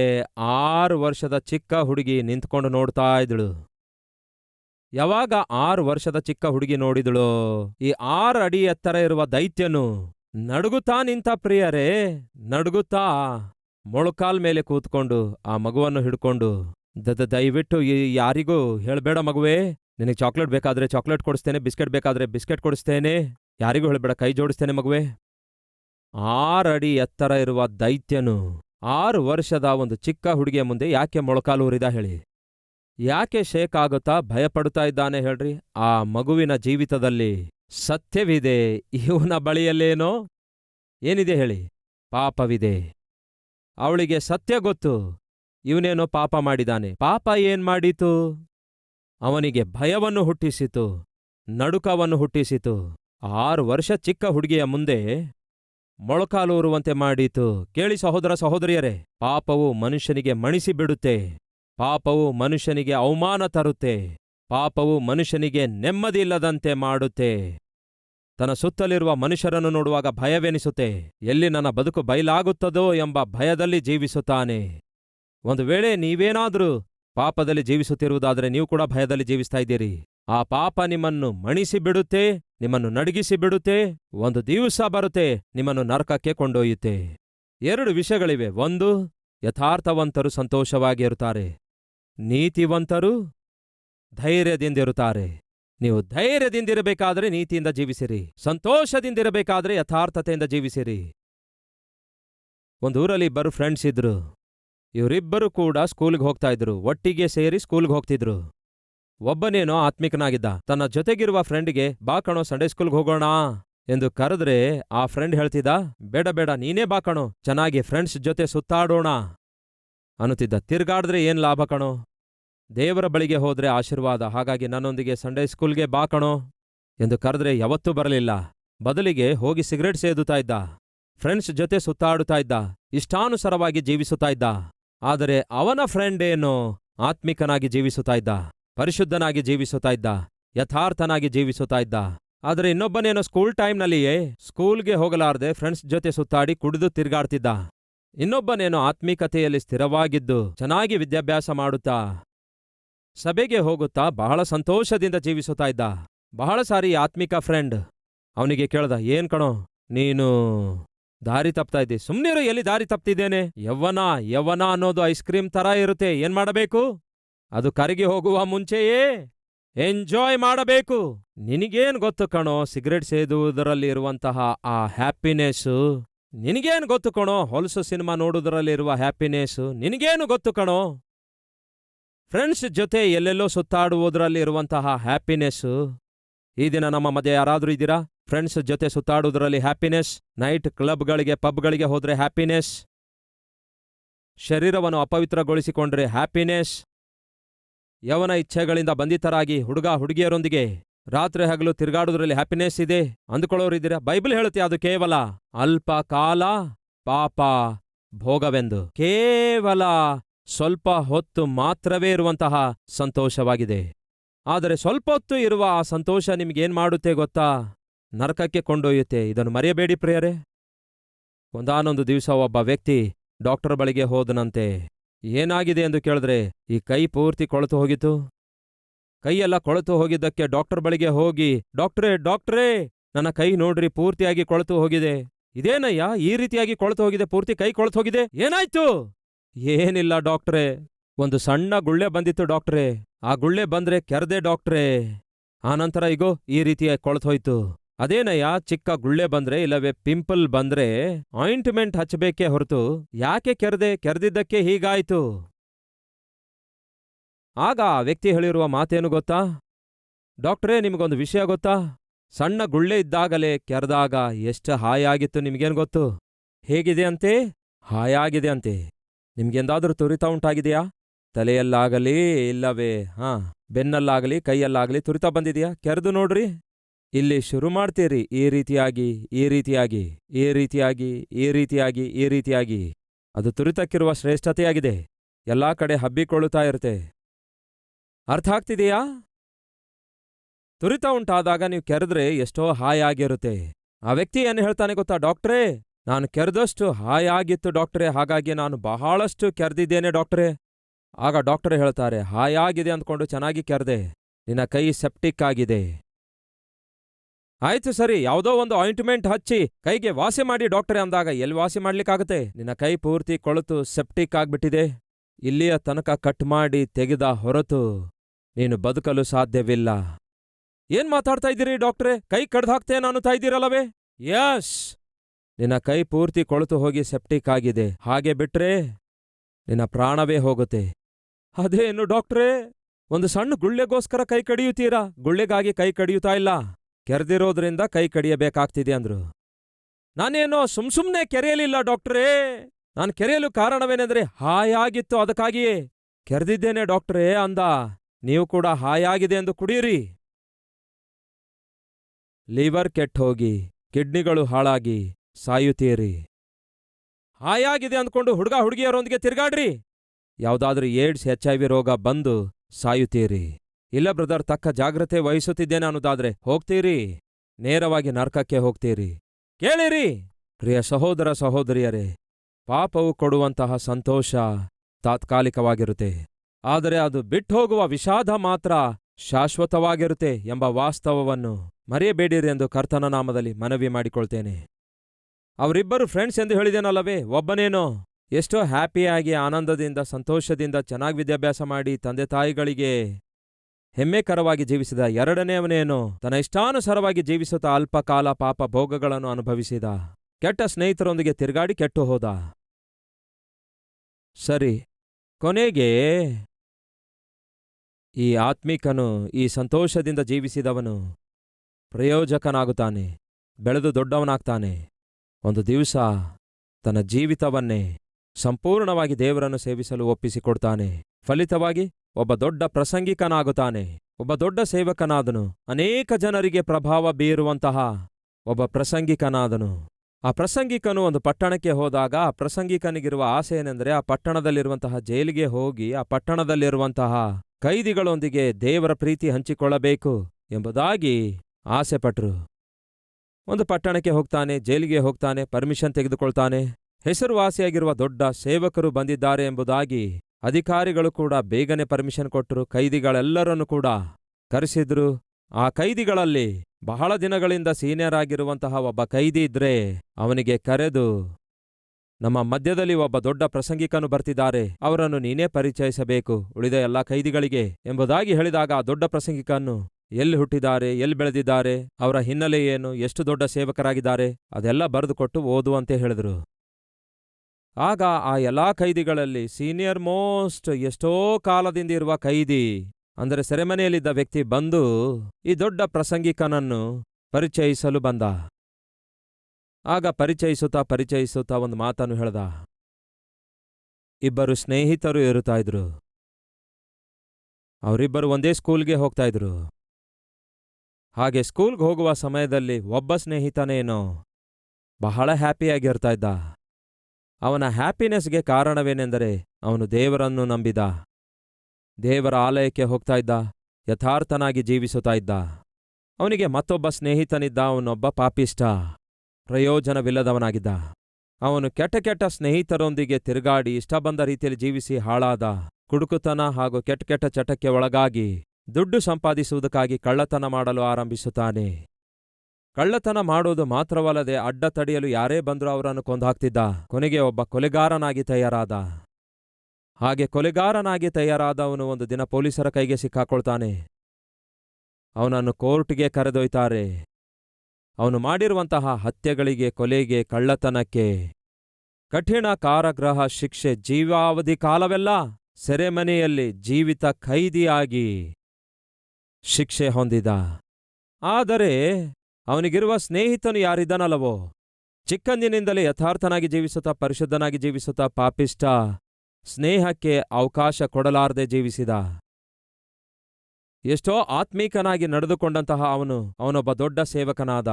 ಆರು ವರ್ಷದ ಚಿಕ್ಕ ಹುಡುಗಿ ನಿಂತ್ಕೊಂಡು ನೋಡ್ತಾ ಇದ್ಳು ಯಾವಾಗ ಆರು ವರ್ಷದ ಚಿಕ್ಕ ಹುಡುಗಿ ನೋಡಿದಳು, ಈ ಆರು ಅಡಿ ಎತ್ತರ ಇರುವ ದೈತ್ಯನು ನಡುಗುತ್ತಾ ನಿಂತ ಪ್ರಿಯರೇ, ನಡುಗುತ್ತಾ. ಮೊಳಕಾಲ್ ಮೇಲೆ ಕೂತ್ಕೊಂಡು ಆ ಮಗುವನ್ನು ಹಿಡ್ಕೊಂಡು ದದ ದಯವಿಟ್ಟು ಯಾರಿಗೂ ಹೇಳಬೇಡ ಮಗುವೇ. ನಿನಗೆ ಚಾಕ್ಲೇಟ್ ಬೇಕಾದ್ರೆ ಚಾಕ್ಲೇಟ್ ಕೊಡಿಸ್ತೇನೆ, ಬಿಸ್ಕೆಟ್ ಬೇಕಾದ್ರೆ ಬಿಸ್ಕೆಟ್ ಕೊಡಿಸ್ತೇನೆ. ಯಾರಿಗೂ ಹೇಳಬೇಡ, ಕೈ ಜೋಡಿಸ್ತೇನೆ ಮಗುವೆ. ಆರಡಿ ಎತ್ತರ ಇರುವ ದೈತ್ಯನು ಆರು ವರ್ಷದ ಒಂದು ಚಿಕ್ಕ ಹುಡುಗಿಯ ಮುಂದೆ ಯಾಕೆ ಮೊಳಕಾಲು ಊರಿದ ಹೇಳಿ. ಯಾಕೆ ಶೇಕ್ ಆಗುತ್ತಾ, ಭಯಪಡುತ್ತಾ ಇದ್ದಾನೆ ಹೇಳ್ರಿ. ಆ ಮಗುವಿನ ಜೀವಿತದಲ್ಲಿ ಸತ್ಯವಿದೆ, ಇವನ ಬಳಿಯಲ್ಲೇನೋ? ಏನಿದೆ ಹೇಳಿ? ಪಾಪವಿದೆ. ಅವಳಿಗೆ ಸತ್ಯ ಗೊತ್ತು. ಇವನೇನೋ ಪಾಪ ಮಾಡಿದಾನೆ. ಪಾಪ ಏನ್ ಮಾಡಿತು? ಅವನಿಗೆ ಭಯವನ್ನು ಹುಟ್ಟಿಸಿತು. ನಡುಕವನ್ನು ಹುಟ್ಟಿಸಿತು. ಆರು ವರ್ಷ ಚಿಕ್ಕ ಹುಡುಗಿಯ ಮುಂದೆ ಮೊಳಕಾಲೂರುವಂತೆ ಮಾಡಿತು. ಕೇಳಿ ಸಹೋದರ ಸಹೋದರಿಯರೇ, ಪಾಪವು ಮನುಷ್ಯನಿಗೆ ಮಣಿಸಿಬಿಡುತ್ತೆ. ಪಾಪವು ಮನುಷ್ಯನಿಗೆ ಅವಮಾನ ತರುತ್ತೆ. ಪಾಪವು ಮನುಷ್ಯನಿಗೆ ನೆಮ್ಮದಿಯಿಲ್ಲದಂತೆ ಮಾಡುತ್ತೆ. ತನ್ನ ಸುತ್ತಲಿರುವ ಮನುಷ್ಯರನ್ನು ನೋಡುವಾಗ ಭಯವೆನಿಸುತ್ತೆ. ಎಲ್ಲಿ ನನ್ನ ಬದುಕು ಬಯಲಾಗುತ್ತದೋ ಎಂಬ ಭಯದಲ್ಲಿ ಜೀವಿಸುತ್ತಾನೆ. ಒಂದು ವೇಳೆ ನೀವೇನಾದರೂ ಪಾಪದಲ್ಲಿ ಜೀವಿಸುತ್ತಿರುವುದಾದರೆ ನೀವು ಕೂಡ ಭಯದಲ್ಲಿ ಜೀವಿಸ್ತಾ ಇದ್ದೀರಿ. ಆ ಪಾಪ ನಿಮ್ಮನ್ನು ಮಣಿಸಿ ಬಿಡುತ್ತೆ, ನಿಮ್ಮನ್ನು ನಡಗಿಸಿ ಬಿಡುತ್ತೆ, ಒಂದು ದಿವಸ ಬರುತ್ತೆ, ನಿಮ್ಮನ್ನು ನರಕಕ್ಕೆ ಕೊಂಡೊಯ್ಯುತ್ತೆ. ಎರಡು ವಿಷಯಗಳಿವೆ. ಒಂದು, ಯಥಾರ್ಥವಂತರು ಸಂತೋಷವಾಗಿರುತ್ತಾರೆ. ನೀತಿವಂತರು ಧೈರ್ಯದಿಂದಿರುತ್ತಾರೆ ನೀವು ಧೈರ್ಯದಿಂದಿರಬೇಕಾದರೆ ನೀತಿಯಿಂದ ಜೀವಿಸಿರಿ. ಸಂತೋಷದಿಂದಿರಬೇಕಾದರೆ ಯಥಾರ್ಥತೆಯಿಂದ ಜೀವಿಸಿರಿ. ಒಂದು ಊರಲ್ಲಿ ಇಬ್ಬರು ಫ್ರೆಂಡ್ಸ್ ಇದ್ರು. ಇವರಿಬ್ಬರು ಕೂಡ ಸ್ಕೂಲ್ಗೆ ಹೋಗ್ತಾ ಇದ್ರು. ಒಟ್ಟಿಗೆ ಸೇರಿ ಸ್ಕೂಲ್ಗೆ ಹೋಗ್ತಿದ್ರು. ಒಬ್ಬನೇನೋ ಆತ್ಮಿಕನಾಗಿದ್ದ. ತನ್ನ ಜೊತೆಗಿರುವ ಫ್ರೆಂಡ್ಗೆ ಬಾ ಕಣೋ ಸಂಡೇ ಸ್ಕೂಲ್ಗೆ ಹೋಗೋಣ ಎಂದು ಕರೆದ್ರೆ ಆ ಫ್ರೆಂಡ್ ಹೇಳ್ತಿದ್ದ, ಬೇಡ ಬೇಡ, ನೀನೇ ಬಾ ಕಣೋ. ಚೆನ್ನಾಗಿ ಫ್ರೆಂಡ್ಸ್ ಜೊತೆ ಸುತ್ತಾಡೋಣ ಅನ್ನುತ್ತಿದ್ದ. ತಿರ್ಗಾಡಿದ್ರೆ ಏನ್ ಲಾಭ ಕಣೋ? ದೇವರ ಬಳಿಗೆ ಹೋದ್ರೆ ಆಶೀರ್ವಾದ. ಹಾಗಾಗಿ ನನ್ನೊಂದಿಗೆ ಸಂಡೇ ಸ್ಕೂಲ್ಗೆ ಬಾ ಕಣೋ ಎಂದು ಕರೆದ್ರೆ ಯಾವತ್ತೂ ಬರಲಿಲ್ಲ. ಬದಲಿಗೆ ಹೋಗಿ ಸಿಗರೇಟ್ ಸೇದುತ್ತಾ ಇದ್ದ. ಫ್ರೆಂಡ್ಸ್ ಜೊತೆ ಸುತ್ತಾಡುತ್ತಾ ಇದ್ದ. ಇಷ್ಟಾನುಸಾರವಾಗಿ ಜೀವಿಸುತ್ತಾ ಇದ್ದ. ಆದರೆ ಅವನ ಫ್ರೆಂಡ್ ಏನು? ಆತ್ಮಿಕನಾಗಿ ಜೀವಿಸುತ್ತಾ ಇದ್ದ. ಪರಿಶುದ್ಧನಾಗಿ ಜೀವಿಸುತ್ತಾ ಇದ್ದ. ಯಥಾರ್ಥನಾಗಿ ಜೀವಿಸುತ್ತಾ ಇದ್ದ. ಆದರೆ ಇನ್ನೊಬ್ಬನೇನೋ ಸ್ಕೂಲ್ ಟೈಮ್ನಲ್ಲಿಯೇ ಸ್ಕೂಲ್ಗೆ ಹೋಗಲಾರದೆ ಫ್ರೆಂಡ್ಸ್ ಜೊತೆ ಸುತ್ತಾಡಿ ಕುಡಿದು ತಿರ್ಗಾಡ್ತಿದ್ದ. ಇನ್ನೊಬ್ಬನೇನೋ ಆತ್ಮೀಕತೆಯಲ್ಲಿ ಸ್ಥಿರವಾಗಿದ್ದು ಚೆನ್ನಾಗಿ ವಿದ್ಯಾಭ್ಯಾಸ ಮಾಡುತ್ತಾ ಸಭೆಗೆ ಹೋಗುತ್ತಾ ಬಹಳ ಸಂತೋಷದಿಂದ ಜೀವಿಸುತ್ತಾ ಇದ್ದ. ಬಹಳ ಸಾರಿ ಆತ್ಮಿಕ ಫ್ರೆಂಡ್ ಅವನಿಗೆ ಕೇಳ್ದ, ಏನ್ ಕಣೋ, ನೀನು ದಾರಿ ತಪ್ತಾ ಇದ್ದೆ? ಸುಮ್ನಿರು, ಎಲ್ಲಿ ದಾರಿ ತಪ್ತಿದ್ದೇನೆ? ಯವ್ವನ ಯವ್ವನ ಅನ್ನೋದು ಐಸ್ ಕ್ರೀಮ್ ತರ ಇರುತ್ತೆ, ಏನ್ ಮಾಡಬೇಕು? ಅದು ಕರಗಿ ಹೋಗುವ ಮುಂಚೆಯೇ ಎಂಜಾಯ್ ಮಾಡಬೇಕು. ನಿನಗೇನ್ ಗೊತ್ತು ಕಣೋ ಸಿಗರೆಟ್ ಸೇದುವುದರಲ್ಲಿ ಇರುವಂತಹ ಆ ಹ್ಯಾಪಿನೆಸ್ಸು ನಿನಗೇನು ಗೊತ್ತು ಕಣೋ, ಹೊಲಸು ಸಿನಿಮಾ ನೋಡುವುದರಲ್ಲಿರುವ ಹ್ಯಾಪಿನೆಸ್ಸು ನಿನಗೇನು ಗೊತ್ತು ಕಣೋ? ಫ್ರೆಂಡ್ಸ್ ಜೊತೆ ಎಲ್ಲೆಲ್ಲೋ ಸುತ್ತಾಡುವುದರಲ್ಲಿ ಇರುವಂತಹ ಹ್ಯಾಪಿನೆಸ್ಸು ಈ ದಿನ ನಮ್ಮ ಮಧ್ಯೆ ಯಾರಾದರೂ ಇದ್ದೀರಾ? ಫ್ರೆಂಡ್ಸ್ ಜೊತೆ ಸುತ್ತಾಡುವುದರಲ್ಲಿ ಹ್ಯಾಪಿನೆಸ್ ನೈಟ್ ಕ್ಲಬ್ಗಳಿಗೆ ಪಬ್ಗಳಿಗೆ ಹೋದರೆ ಹ್ಯಾಪಿನೆಸ್ ಶರೀರವನ್ನು ಅಪವಿತ್ರಗೊಳಿಸಿಕೊಂಡ್ರೆ ಹ್ಯಾಪಿನೆಸ್ ಯವನ ಇಚ್ಛೆಗಳಿಂದ ಬಂಧಿತರಾಗಿ ಹುಡುಗ ಹುಡುಗಿಯರೊಂದಿಗೆ ರಾತ್ರಿ ಹಗಲು ತಿರುಗಾಡುವುದರಲ್ಲಿ ಹ್ಯಾಪಿನೆಸ್ ಇದೆ. ಅಂದುಕೊಳ್ಳೋರಿದ್ದೀರಾ ಬೈಬಲ್ ಹೇಳುತ್ತೆ ಅದು ಕೇವಲ ಅಲ್ಪ ಕಾಲ ಪಾಪ ಭೋಗವೆಂದು. ಕೇವಲ ಸ್ವಲ್ಪ ಹೊತ್ತು ಮಾತ್ರವೇ ಇರುವಂತಹ ಸಂತೋಷವಾಗಿದೆ. ಆದರೆ ಸ್ವಲ್ಪ ಹೊತ್ತು ಇರುವ ಆ ಸಂತೋಷ ನಿಮ್ಗೇನ್ ಮಾಡುತ್ತೆ ಗೊತ್ತಾ? ನರಕಕ್ಕೆ ಕೊಂಡೊಯ್ಯುತ್ತೆ. ಇದನ್ನು ಮರೆಯಬೇಡಿ ಪ್ರಿಯರೇ. ಒಂದಾನೊಂದು ದಿವಸ ಒಬ್ಬ ವ್ಯಕ್ತಿ ಡಾಕ್ಟರ್ ಬಳಿಗೆ ಹೋದನಂತೆ. ಏನಾಗಿದೆ ಎಂದು ಕೇಳಿದ್ರೆ, ಈ ಕೈ ಪೂರ್ತಿ ಕೊಳತು ಹೋಗಿತ್ತು. ಕೈಯೆಲ್ಲ ಕೊಳೆತು ಹೋಗಿದ್ದಕ್ಕೆ ಡಾಕ್ಟರ್ ಬಳಿಗೆ ಹೋಗಿ, ಡಾಕ್ಟ್ರೇ ಡಾಕ್ಟ್ರೇ, ನನ್ನ ಕೈ ನೋಡ್ರಿ, ಪೂರ್ತಿಯಾಗಿ ಕೊಳತು ಹೋಗಿದೆ. ಇದೇನಯ್ಯ? ಈ ರೀತಿಯಾಗಿ ಕೊಳತು ಹೋಗಿದೆ, ಪೂರ್ತಿ ಕೈ ಕೊಳತು ಹೋಗಿದೆ? ಏನಾಯ್ತು? ಏನಿಲ್ಲ ಡಾಕ್ಟ್ರೇ. ಒಂದು ಸಣ್ಣ ಗುಳ್ಳೆ ಬಂದಿತ್ತು ಡಾಕ್ಟ್ರೇ. ಆ ಗುಳ್ಳೆ ಬಂದ್ರೆ ಕೆರದೆ ಡಾಕ್ಟ್ರೇ. ಆನಂತರ ಇಗೋ, ಈ ರೀತಿಯ ಕೊಳತೋಯ್ತು. ಅದೇನಯ್ಯ, ಚಿಕ್ಕ ಗುಳ್ಳೆ ಬಂದ್ರೆ ಇಲ್ಲವೇ ಪಿಂಪಲ್ ಬಂದ್ರೆ ಆಯಿಂಟ್ಮೆಂಟ್ ಹಚ್ಚಬೇಕೇ ಹೊರತು ಯಾಕೆ ಕೆರ್ದೆ, ಕೆರೆದಿದ್ದಕ್ಕೆ ಹೀಗಾಯ್ತು? ಆಗ ಆ ವ್ಯಕ್ತಿ ಹೇಳಿರುವ ಮಾತೇನು ಗೊತ್ತಾ? ಡಾಕ್ಟ್ರೇ, ನಿಮಗೊಂದು ವಿಷಯ ಗೊತ್ತಾ? ಸಣ್ಣ ಗುಳ್ಳೆ ಇದ್ದಾಗಲೇ ಕೆರೆದಾಗ ಎಷ್ಟು ಹಾಯಾಗಿತ್ತು ನಿಮ್ಗೇನ್ ಗೊತ್ತು? ಹೇಗಿದೆ ಅಂತೆ? ಹಾಯಾಗಿದೆ ಅಂತೆ. ನಿಮ್ಗೆಂದಾದ್ರೂ ತುರಿತ ಉಂಟಾಗಿದೆಯಾ? ತಲೆಯಲ್ಲಾಗಲಿ ಇಲ್ಲವೇ? ಹಾ, ಬೆನ್ನಲ್ಲಾಗಲಿ ಕೈಯಲ್ಲಾಗಲಿ ತುರಿತ ಬಂದಿದೆಯಾ? ಕೆರೆದು ನೋಡ್ರಿ. ಇಲ್ಲಿ ಶುರು ಮಾಡ್ತೀರಿ. ಈ ರೀತಿಯಾಗಿ ಈ ರೀತಿಯಾಗಿ ಈ ರೀತಿಯಾಗಿ ಈ ರೀತಿಯಾಗಿ ಈ ರೀತಿಯಾಗಿ. ಅದು ತುರಿತಕ್ಕಿರುವ ಶ್ರೇಷ್ಠತೆಯಾಗಿದೆ. ಎಲ್ಲ ಕಡೆ ಹಬ್ಬಿಕೊಳ್ಳುತ್ತಾ ಇರುತ್ತೆ. ಅರ್ಥ ಆಗ್ತಿದೆಯಾ? ತುರಿತ ಉಂಟಾದಾಗ ನೀವು ಕೆರೆದ್ರೆ ಎಷ್ಟೋ ಹಾಯಾಗಿರುತ್ತೆ. ಆ ವ್ಯಕ್ತಿ ಏನು ಹೇಳ್ತಾನೆ ಗೊತ್ತಾ, ಡಾಕ್ಟ್ರೇ? ನಾನು ಕೆರೆದಷ್ಟು ಹಾಯಾಗಿತ್ತು ಡಾಕ್ಟ್ರೇ, ಹಾಗಾಗಿ ನಾನು ಬಹಳಷ್ಟು ಕೆರೆದಿದ್ದೇನೆ ಡಾಕ್ಟ್ರೇ. ಆಗ ಡಾಕ್ಟರ್ ಹೇಳ್ತಾರೆ ಹಾಯಾಗಿದೆ ಅಂದ್ಕೊಂಡು ಚೆನ್ನಾಗಿ ಕೆರೆದೆ. ನಿನ್ನ ಕೈ ಸೆಪ್ಟಿಕ್ ಆಗಿದೆ. ಆಯ್ತು ಸರಿ, ಯಾವುದೋ ಒಂದು ಆಯಿಂಟ್ಮೆಂಟ್ ಹಚ್ಚಿ ಕೈಗೆ ವಾಸಿ ಮಾಡಿ ಡಾಕ್ಟರೇ ಅಂದಾಗ ಎಲ್ಲಿ ವಾಸಿ ಮಾಡ್ಲಿಕ್ಕಾಗತ್ತೆ? ನಿನ್ನ ಕೈ ಪೂರ್ತಿ ಕೊಳತು ಸೆಪ್ಟಿಕ್ ಆಗ್ಬಿಟ್ಟಿದೆ. ಇಲ್ಲಿಯ ತನಕ ಕಟ್ ಮಾಡಿ ತೆಗೆದ ಹೊರತು ನೀನು ಬದುಕಲು ಸಾಧ್ಯವಿಲ್ಲ. ಏನ್ ಮಾತಾಡ್ತಾ ಇದ್ದೀರಿ ಡಾಕ್ಟ್ರೇ? ಕೈ ಕಡ್ದಾಕ್ತೇನೆ ಅನ್ನುತ್ತಾ ಇದ್ದೀರಲ್ಲವೇ ಯಶ್ ನಿನ್ನ ಕೈ ಪೂರ್ತಿ ಕೊಳೆತು ಹೋಗಿ ಸೆಪ್ಟಿಕ್ ಆಗಿದೆ. ಹಾಗೆ ಬಿಟ್ರೆ ನಿನ್ನ ಪ್ರಾಣವೇ ಹೋಗುತ್ತೆ. ಅದೇನು ಡಾಕ್ಟ್ರೇ? ಒಂದು ಸಣ್ಣ ಗುಳ್ಳೆಗೋಸ್ಕರ ಕೈ ಕಡಿಯುತ್ತೀರಾ? ಗುಳ್ಳೆಗಾಗಿ ಕೈ ಕಡಿಯುತ್ತಾ ಇಲ್ಲ? ಕೆರೆದಿರೋದ್ರಿಂದ ಕೈ ಕಡಿಯಬೇಕಾಗ್ತಿದೆ ಅಂದ್ರು. ನಾನೇನೋ ಸುಮ್ ಸುಮ್ನೆ ಕೆರೆಯಲಿಲ್ಲ ಡಾಕ್ಟ್ರೇ. ನಾನು ಕೆರೆಯಲು ಕಾರಣವೇನೆಂದ್ರೆ ಹಾಯಾಗಿತ್ತು ಅದಕ್ಕಾಗಿಯೇ. ಕೆರೆದಿದ್ದೇನೆ ಡಾಕ್ಟ್ರೇ ಅಂದ. ನೀವು ಕೂಡ ಹಾಯಾಗಿದೆ ಎಂದು ಕುಡಿಯಿರಿ. ಲಿವರ್ ಕೆಟ್ಟೋಗಿ, ಕಿಡ್ನಿಗಳು ಹಾಳಾಗಿ ಸಾಯುತ್ತೀರಿ. ಹಾಯಾಗಿದೆ ಅಂದ್ಕೊಂಡು ಹುಡುಗ ಹುಡುಗಿಯರೊಂದಿಗೆ ತಿರುಗಾಡ್ರಿ. ಯಾವ್ದಾದ್ರೂ ಏಡ್ಸ್ ಎಚ್ ಐ ವಿ ರೋಗ ಬಂದು ಸಾಯುತ್ತೀರಿ. ಇಲ್ಲ ಬ್ರದರ್, ತಕ್ಕ ಜಾಗ್ರತೆ ವಹಿಸುತ್ತಿದ್ದೇನೆ ಅನ್ನೋದಾದ್ರೆ ಹೋಗ್ತೀರಿ. ನೇರವಾಗಿ ನರ್ಕಕ್ಕೆ ಹೋಗ್ತೀರಿ. ಕೇಳಿರಿ. ಪ್ರಿಯ ಸಹೋದರ ಸಹೋದರಿಯರೇ, ಪಾಪವು ಕೊಡುವಂತಹ ಸಂತೋಷ ತಾತ್ಕಾಲಿಕವಾಗಿರುತ್ತೆ. ಆದರೆ ಅದು ಬಿಟ್ಟೋಗುವ ವಿಷಾದ ಮಾತ್ರ ಶಾಶ್ವತವಾಗಿರುತ್ತೆ ಎಂಬ ವಾಸ್ತವವನ್ನು ಮರೆಯಬೇಡಿರಿ ಎಂದು ಕರ್ತನ ನಾಮದಲ್ಲಿ ಮನವಿ ಮಾಡಿಕೊಳ್ತೇನೆ. ಅವರಿಬ್ಬರು ಫ್ರೆಂಡ್ಸ್ ಎಂದು ಹೇಳಿದೇನಲ್ಲವೇ, ಒಬ್ಬನೇನೋ? ಎಷ್ಟೋ ಹ್ಯಾಪಿಯಾಗಿ ಆನಂದದಿಂದ, ಸಂತೋಷದಿಂದ, ಚೆನ್ನಾಗಿ ವಿದ್ಯಾಭ್ಯಾಸ ಮಾಡಿ, ತಂದೆ ತಾಯಿಗಳಿಗೆ ಹೆಮ್ಮೆಕರವಾಗಿ ಜೀವಿಸಿದ ಎರಡನೆಯವನೇನೋ? ತನ್ನ ಇಷ್ಟಾನುಸಾರವಾಗಿ ಜೀವಿಸುತ್ತಾ ಅಲ್ಪಕಾಲ ಪಾಪ ಭೋಗಗಳನ್ನು ಅನುಭವಿಸಿದ. ಕೆಟ್ಟ ಸ್ನೇಹಿತರೊಂದಿಗೆ ತಿರುಗಾಡಿ ಕೆಟ್ಟು ಹೋದ. ಸರಿ, ಕೊನೆಗೆ ಈ ಆತ್ಮಿಕನು ಈ ಸಂತೋಷದಿಂದ ಜೀವಿಸಿದವನು ಪ್ರಯೋಜಕನಾಗುತ್ತಾನೆ, ಬೆಳೆದು ದೊಡ್ಡವನಾಗ್ತಾನೆ. ಒಂದು ದಿವಸ ತನ್ನ ಜೀವಿತವನ್ನೇ ಸಂಪೂರ್ಣವಾಗಿ ದೇವರನ್ನು ಸೇವಿಸಲು ಒಪ್ಪಿಸಿಕೊಡ್ತಾನೆ. ಫಲಿತವಾಗಿ ಒಬ್ಬ ದೊಡ್ಡ ಪ್ರಸಂಗಿಕನಾಗುತ್ತಾನೆ. ಒಬ್ಬ ದೊಡ್ಡ ಸೇವಕನಾದನು. ಅನೇಕ ಜನರಿಗೆ ಪ್ರಭಾವ ಬೀರುವಂತಹ ಒಬ್ಬ ಪ್ರಸಂಗಿಕನಾದನು. ಆ ಪ್ರಸಂಗಿಕನು ಒಂದು ಪಟ್ಟಣಕ್ಕೆ ಹೋದಾಗ ಆ ಪ್ರಸಂಗಿಕನಿಗಿರುವ ಆಸೆ ಏನೆಂದರೆ ಆ ಪಟ್ಟಣದಲ್ಲಿರುವಂತಹ ಜೈಲಿಗೆ ಹೋಗಿ ಆ ಪಟ್ಟಣದಲ್ಲಿರುವಂತಹ ಕೈದಿಗಳೊಂದಿಗೆ ದೇವರ ಪ್ರೀತಿ ಹಂಚಿಕೊಳ್ಳಬೇಕು ಎಂಬುದಾಗಿ ಆಸೆಪಟ್ರು. ಒಂದು ಪಟ್ಟಣಕ್ಕೆ ಹೋಗ್ತಾನೆ, ಜೈಲಿಗೆ ಹೋಗ್ತಾನೆ ಪರ್ಮಿಷನ್ ತೆಗೆದುಕೊಳ್ತಾನೆ. ಹೆಸರುವಾಸಿಯಾಗಿರುವ ದೊಡ್ಡ ಸೇವಕರು ಬಂದಿದ್ದಾರೆ ಎಂಬುದಾಗಿ ಅಧಿಕಾರಿಗಳು ಕೂಡ ಬೇಗನೆ ಪರ್ಮಿಷನ್ ಕೊಟ್ಟರು, ಕೈದಿಗಳೆಲ್ಲರನ್ನು ಕೂಡ ಕರೆಸಿದ್ರು. ಆ ಕೈದಿಗಳಲ್ಲಿ ಬಹಳ ದಿನಗಳಿಂದ ಸೀನಿಯರ್ ಆಗಿರುವಂತಹ ಒಬ್ಬ ಕೈದಿ ಇದ್ರೆ ಅವನಿಗೆ ಕರೆದು, ನಮ್ಮ ಮಧ್ಯದಲ್ಲಿ ಒಬ್ಬ ದೊಡ್ಡ ಪ್ರಸಂಗಿಕನು ಬರ್ತಿದ್ದಾರೆ, ಅವರನ್ನು ನೀನೇ ಪರಿಚಯಿಸಬೇಕು ಉಳಿದ ಎಲ್ಲಾ ಕೈದಿಗಳಿಗೆ ಎಂಬುದಾಗಿ ಹೇಳಿದಾಗ ಆ ದೊಡ್ಡ ಪ್ರಸಂಗಿಕನ್ನು ಎಲ್ಲಿ ಹುಟ್ಟಿದ್ದಾರೆ, ಎಲ್ಲಿ ಬೆಳೆದಿದ್ದಾರೆ, ಅವರ ಹಿನ್ನೆಲೆ ಏನು, ಎಷ್ಟು ದೊಡ್ಡ ಸೇವಕರಾಗಿದ್ದಾರೆ, ಅದೆಲ್ಲ ಬರೆದುಕೊಟ್ಟು ಓದುವಂತೆ ಹೇಳಿದರು. ಆಗ ಆ ಎಲ್ಲಾ ಕೈದಿಗಳಲ್ಲಿ ಸೀನಿಯರ್ ಮೋಸ್ಟ್ ಎಷ್ಟೋ ಕಾಲದಿಂದ ಇರುವ ಕೈದಿ, ಅಂದರೆ ಸೆರೆಮನೆಯಲ್ಲಿದ್ದ ವ್ಯಕ್ತಿ ಬಂದು ಈ ದೊಡ್ಡ ಪ್ರಸಂಗಿಕನನ್ನು ಪರಿಚಯಿಸಲು ಬಂದ. ಆಗ ಪರಿಚಯಿಸುತ್ತಾ ಪರಿಚಯಿಸುತ್ತಾ ಒಂದು ಮಾತನ್ನು ಹೇಳ್ದ. ಇಬ್ಬರು ಸ್ನೇಹಿತರು ಇರುತ್ತಾ ಇದ್ರು. ಅವರಿಬ್ಬರು ಒಂದೇ ಸ್ಕೂಲ್ಗೆ ಹೋಗ್ತಾ ಇದ್ರು. ಹಾಗೆ ಸ್ಕೂಲ್ಗೆ ಹೋಗುವ ಸಮಯದಲ್ಲಿ ಒಬ್ಬ ಸ್ನೇಹಿತನೇನೋ ಬಹಳ ಹ್ಯಾಪಿಯಾಗಿರ್ತಾ ಇದ್ದ. ಅವನ ಹ್ಯಾಪಿನೆಸ್ಗೆ ಕಾರಣವೇನೆಂದರೆ ಅವನು ದೇವರನ್ನು ನಂಬಿದ. ದೇವರ ಆಲಯಕ್ಕೆ ಹೋಗ್ತಾ ಇದ್ದ, ಯಥಾರ್ಥನಾಗಿ ಜೀವಿಸುತ್ತಾ ಇದ್ದ. ಅವನಿಗೆ ಮತ್ತೊಬ್ಬ ಸ್ನೇಹಿತನಿದ್ದ, ಅವನೊಬ್ಬ ಪಾಪಿಷ್ಟ ಪ್ರಯೋಜನವಿಲ್ಲದವನಾಗಿದ್ದ. ಅವನು ಕೆಟ್ಟ ಕೆಟ್ಟ ಸ್ನೇಹಿತರೊಂದಿಗೆ ತಿರುಗಾಡಿ ಇಷ್ಟ ಬಂದ ರೀತಿಯಲ್ಲಿ ಜೀವಿಸಿ ಹಾಳಾದ, ಕುಡುಕುತನ ಹಾಗೂ ಕೆಟ್ಟ ಕೆಟ್ಟ ಚಟಕ್ಕೆ ಒಳಗಾಗಿ ದುಡ್ಡು ಸಂಪಾದಿಸುವುದಕ್ಕಾಗಿ ಕಳ್ಳತನ ಮಾಡಲು ಆರಂಭಿಸುತ್ತಾನೆ. ಕಳ್ಳತನ ಮಾಡುವುದು ಮಾತ್ರವಲ್ಲದೆ ಅಡ್ಡ ತಡೆಯಲು ಯಾರೇ ಬಂದರೂ ಅವರನ್ನು ಕೊಂದಾಕ್ತಿದ್ದ ಕೊನೆಗೆ ಒಬ್ಬ ಕೊಲೆಗಾರನಾಗಿ ತಯಾರಾದ. ಹಾಗೆ ಕೊಲೆಗಾರನಾಗಿ ತಯಾರಾದವನು ಒಂದು ದಿನ ಪೊಲೀಸರ ಕೈಗೆ ಸಿಕ್ಕಾಕೊಳ್ತಾನೆ. ಅವನನ್ನು ಕೋರ್ಟ್ಗೆ ಕರೆದೊಯ್ತಾರೆ. ಅವನು ಮಾಡಿರುವಂತಹ ಹತ್ಯೆಗಳಿಗೆ, ಕೊಲೆಗೆ, ಕಳ್ಳತನಕ್ಕೆ ಕಠಿಣ ಕಾರಾಗೃಹ ಶಿಕ್ಷೆ ಜೀವಾವಧಿ ಕಾಲವೆಲ್ಲ ಸೆರೆಮನೆಯಲ್ಲಿ ಜೀವಿತ ಖೈದಿಯಾಗಿ ಶಿಕ್ಷೆ ಹೊಂದಿದ. ಆದರೆ ಅವನಿಗಿರುವ ಸ್ನೇಹಿತನು ಯಾರಿದ್ದನಲ್ಲವೋ? ಚಿಕ್ಕಂದಿನಿಂದಲೇ ಯಥಾರ್ಥನಾಗಿ ಜೀವಿಸುತ್ತಾ, ಪರಿಶುದ್ಧನಾಗಿ ಜೀವಿಸುತ್ತಾ ಪಾಪಿಷ್ಟ ಸ್ನೇಹಕ್ಕೆ ಅವಕಾಶ ಕೊಡಲಾರದೆ ಜೀವಿಸಿದ. ಎಷ್ಟೋ ಆತ್ಮೀಕನಾಗಿ ನಡೆದುಕೊಂಡಂತಹ ಅವನು ಅವನೊಬ್ಬ ದೊಡ್ಡ ಸೇವಕನಾದ.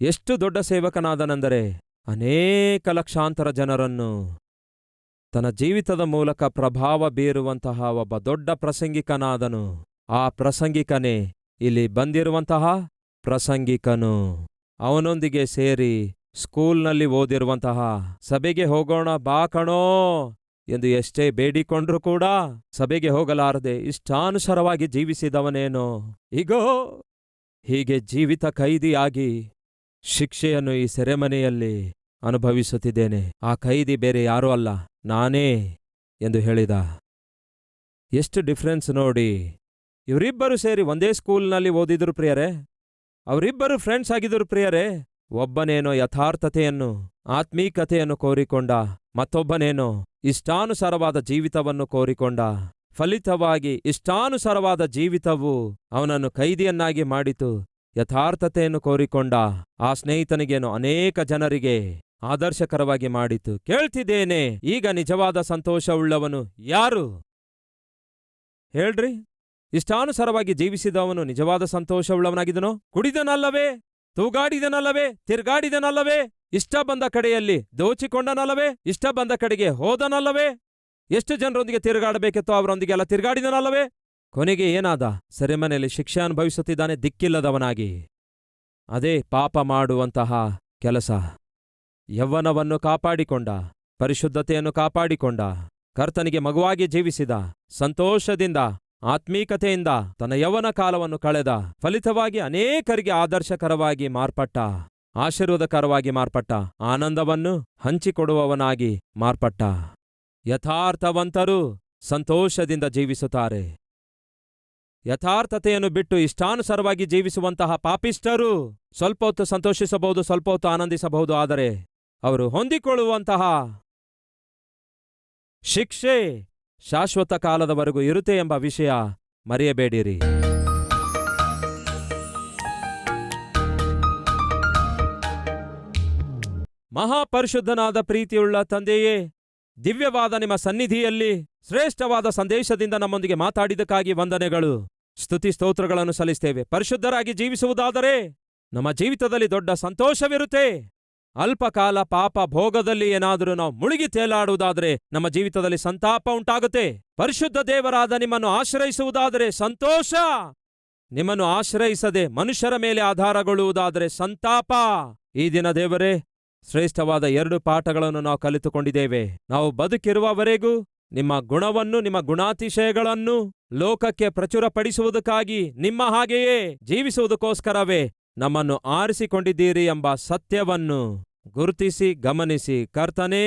ಎಷ್ಟು ದೊಡ್ಡ ಸೇವಕನಾದನೆಂದರೆ ಅನೇಕ ಲಕ್ಷಾಂತರ ಜನರನ್ನು ತನ್ನ ಜೀವಿತದ ಮೂಲಕ ಪ್ರಭಾವ ಬೀರುವಂತಹ ಒಬ್ಬ ದೊಡ್ಡ ಪ್ರಸಂಗಿಕನಾದನು. ಆ ಪ್ರಸಂಗಿಕನೇ, ಇಲ್ಲಿ ಬಂದಿರುವಂತಹ ಪ್ರಸಂಗಿಕನು. ಅವನೊಂದಿಗೆ ಸೇರಿ ಸ್ಕೂಲ್ನಲ್ಲಿ ಓದಿರುವಂತಹ, ಸಭೆಗೆ ಹೋಗೋಣ ಬಾ ಕಣೋ ಎಂದು ಎಷ್ಟೇ ಬೇಡಿಕೊಂಡ್ರೂ ಕೂಡ ಸಭೆಗೆ ಹೋಗಲಾರದೆ ಇಷ್ಟಾನುಸಾರವಾಗಿ ಜೀವಿಸಿದವನೇನೋ. ಈಗೋ ಹೀಗೆ ಜೀವಿತ ಕೈದಿಯಾಗಿ ಶಿಕ್ಷೆಯನ್ನು ಈ ಸೆರೆಮನೆಯಲ್ಲಿ ಅನುಭವಿಸುತ್ತಿದ್ದೇನೆ. ಆ ಕೈದಿ ಬೇರೆ ಯಾರೂ ಅಲ್ಲ, ನಾನೇ ಎಂದು ಹೇಳಿದ. ಎಷ್ಟು ಡಿಫ್ರೆನ್ಸ್ ನೋಡಿ ಇವರಿಬ್ಬರು ಸೇರಿ ಒಂದೇ ಸ್ಕೂಲ್ನಲ್ಲಿ ಓದಿದ್ರು ಪ್ರಿಯರೇ. ಅವರಿಬ್ಬರು ಫ್ರೆಂಡ್ಸ್ ಆಗಿದ್ರು ಪ್ರಿಯರೇ. ಒಬ್ಬನೇನೋ ಯಥಾರ್ಥತೆಯನ್ನು, ಆತ್ಮೀಕತೆಯನ್ನು ಕೋರಿಕೊಂಡ, ಮತ್ತೊಬ್ಬನೇನೋ ಇಷ್ಟಾನುಸಾರವಾದ ಜೀವಿತವನ್ನು ಕೋರಿಕೊಂಡ. ಫಲಿತವಾಗಿ ಇಷ್ಟಾನುಸಾರವಾದ ಜೀವಿತವು ಅವನನ್ನು ಕೈದಿಯನ್ನಾಗಿ ಮಾಡಿತು, ಯಥಾರ್ಥತೆಯನ್ನು ಕೋರಿಕೊಂಡ. ಆ ಸ್ನೇಹಿತನಿಗೇನು ಅನೇಕ ಜನರಿಗೆ ಆದರ್ಶಕರವಾಗಿ ಮಾಡಿತು. ಕೇಳ್ತಿದ್ದೇನೆ, ಈಗ ನಿಜವಾದ ಸಂತೋಷವುಳ್ಳವನು ಯಾರು? ಹೇಳ್ರಿ. ಇಷ್ಟಾನುಸಾರವಾಗಿ ಜೀವಿಸಿದವನು ನಿಜವಾದ ಸಂತೋಷವುಳ್ಳವನಾಗಿದನೋ ಕುಡಿದನಲ್ಲವೇ? ತೂಗಾಡಿದನಲ್ಲವೇ? ತಿರ್ಗಾಡಿದನಲ್ಲವೇ? ಇಷ್ಟ ಬಂದ ಕಡೆಯಲ್ಲಿ ದೋಚಿಕೊಂಡನಲ್ಲವೇ? ಇಷ್ಟ ಬಂದ ಕಡೆಗೆ ಹೋದನಲ್ಲವೇ? ಎಷ್ಟು ಜನರೊಂದಿಗೆ ತಿರುಗಾಡಬೇಕಿತ್ತೋ ಅವರೊಂದಿಗೆಲ್ಲ ತಿರುಗಾಡಿದನಲ್ಲವೇ? ಕೊನೆಗೆ ಏನಾದ? ಸೆರೆಮನೆಯಲ್ಲಿ ಶಿಕ್ಷೆ ಅನುಭವಿಸುತ್ತಿದ್ದಾನೆ, ದಿಕ್ಕಿಲ್ಲದವನಾಗಿ. ಅದೇ ಪಾಪ ಮಾಡುವಂತಹ ಕೆಲಸ. ಯೌವನವನ್ನು ಕಾಪಾಡಿಕೊಂಡ, ಪರಿಶುದ್ಧತೆಯನ್ನು ಕಾಪಾಡಿಕೊಂಡ, ಕರ್ತನಿಗೆ ಮಗುವಾಗಿ ಜೀವಿಸಿದ, ಸಂತೋಷದಿಂದ ಆತ್ಮೀಕತೆಯಿಂದ ತನ್ನ ಯೌವನ ಕಾಲವನ್ನು ಕಳೆದ, ಫಲಿತವಾಗಿ ಅನೇಕರಿಗೆ ಆದರ್ಶಕರವಾಗಿ ಮಾರ್ಪಟ್ಟ, ಆಶೀರ್ವಾದಕರವಾಗಿ ಮಾರ್ಪಟ್ಟ, ಆನಂದವನ್ನು ಹಂಚಿಕೊಡುವವನಾಗಿ ಮಾರ್ಪಟ್ಟ. ಯಥಾರ್ಥವಂತರು ಸಂತೋಷದಿಂದ ಜೀವಿಸುತ್ತಾರೆ. ಯಥಾರ್ಥತೆಯನ್ನು ಬಿಟ್ಟು ಇಷ್ಟಾನುಸಾರವಾಗಿ ಜೀವಿಸುವಂತಹ ಪಾಪಿಷ್ಟರು ಸ್ವಲ್ಪ ಹೊತ್ತು ಸಂತೋಷಿಸಬಹುದು, ಸ್ವಲ್ಪ ಹೊತ್ತು ಆನಂದಿಸಬಹುದು, ಆದರೆ ಅವರು ಹೊಂದಿಕೊಳ್ಳುವಂತಹ ಶಿಕ್ಷೆ ಶಾಶ್ವತ ಕಾಲದವರೆಗೂ ಇರುತ್ತೆ ಎಂಬ ವಿಷಯ ಮರೆಯಬೇಡಿರಿ. ಮಹಾಪರಿಶುದ್ಧನಾದ ಪ್ರೀತಿಯುಳ್ಳ ತಂದೆಯೇ, ದಿವ್ಯವಾದ ನಿಮ್ಮ ಸನ್ನಿಧಿಯಲ್ಲಿ ಶ್ರೇಷ್ಠವಾದ ಸಂದೇಶದಿಂದ ನಮ್ಮೊಂದಿಗೆ ಮಾತಾಡಿದಕ್ಕಾಗಿ ವಂದನೆಗಳು. ಸ್ತುತಿ ಸ್ತೋತ್ರಗಳನ್ನು ಸಲ್ಲಿಸ್ತೇವೆ. ಪರಿಶುದ್ಧರಾಗಿ ಜೀವಿಸುವುದಾದರೆ ನಮ್ಮ ಜೀವಿತದಲ್ಲಿ ದೊಡ್ಡ ಸಂತೋಷವಿರುತ್ತೆ. ಅಲ್ಪಕಾಲ ಪಾಪ ಭೋಗದಲ್ಲಿ ಏನಾದರೂ ನಾವು ಮುಳುಗಿ ತೇಲಾಡುವುದಾದರೆ ನಮ್ಮ ಜೀವಿತದಲ್ಲಿ ಸಂತಾಪ ಉಂಟಾಗುತ್ತೆ. ಪರಿಶುದ್ಧ ದೇವರಾದ ನಿಮ್ಮನ್ನು ಆಶ್ರಯಿಸುವುದಾದರೆ ಸಂತೋಷ. ನಿಮ್ಮನ್ನು ಆಶ್ರಯಿಸದೆ ಮನುಷ್ಯರ ಮೇಲೆ ಆಧಾರಗೊಳ್ಳುವುದಾದರೆ ಸಂತಾಪ. ಈ ದಿನ ದೇವರೇ, ಶ್ರೇಷ್ಠವಾದ ಎರಡು ಪಾಠಗಳನ್ನು ನಾವು ಕಲಿತುಕೊಂಡಿದ್ದೇವೆ. ನಾವು ಬದುಕಿರುವವರೆಗೂ ನಿಮ್ಮ ಗುಣವನ್ನು, ನಿಮ್ಮ ಗುಣಾತಿಶಯಗಳನ್ನು ಲೋಕಕ್ಕೆ ಪ್ರಚುರಪಡಿಸುವುದಕ್ಕಾಗಿ ನಿಮ್ಮ ಹಾಗೆಯೇ ಜೀವಿಸುವುದಕ್ಕೋಸ್ಕರವೇ ನಮ್ಮನ್ನು ಆರಿಸಿಕೊಂಡಿದ್ದೀರಿ ಎಂಬ ಸತ್ಯವನ್ನು ಗುರುತಿಸಿ ಗಮನಿಸಿ, ಕರ್ತನೇ,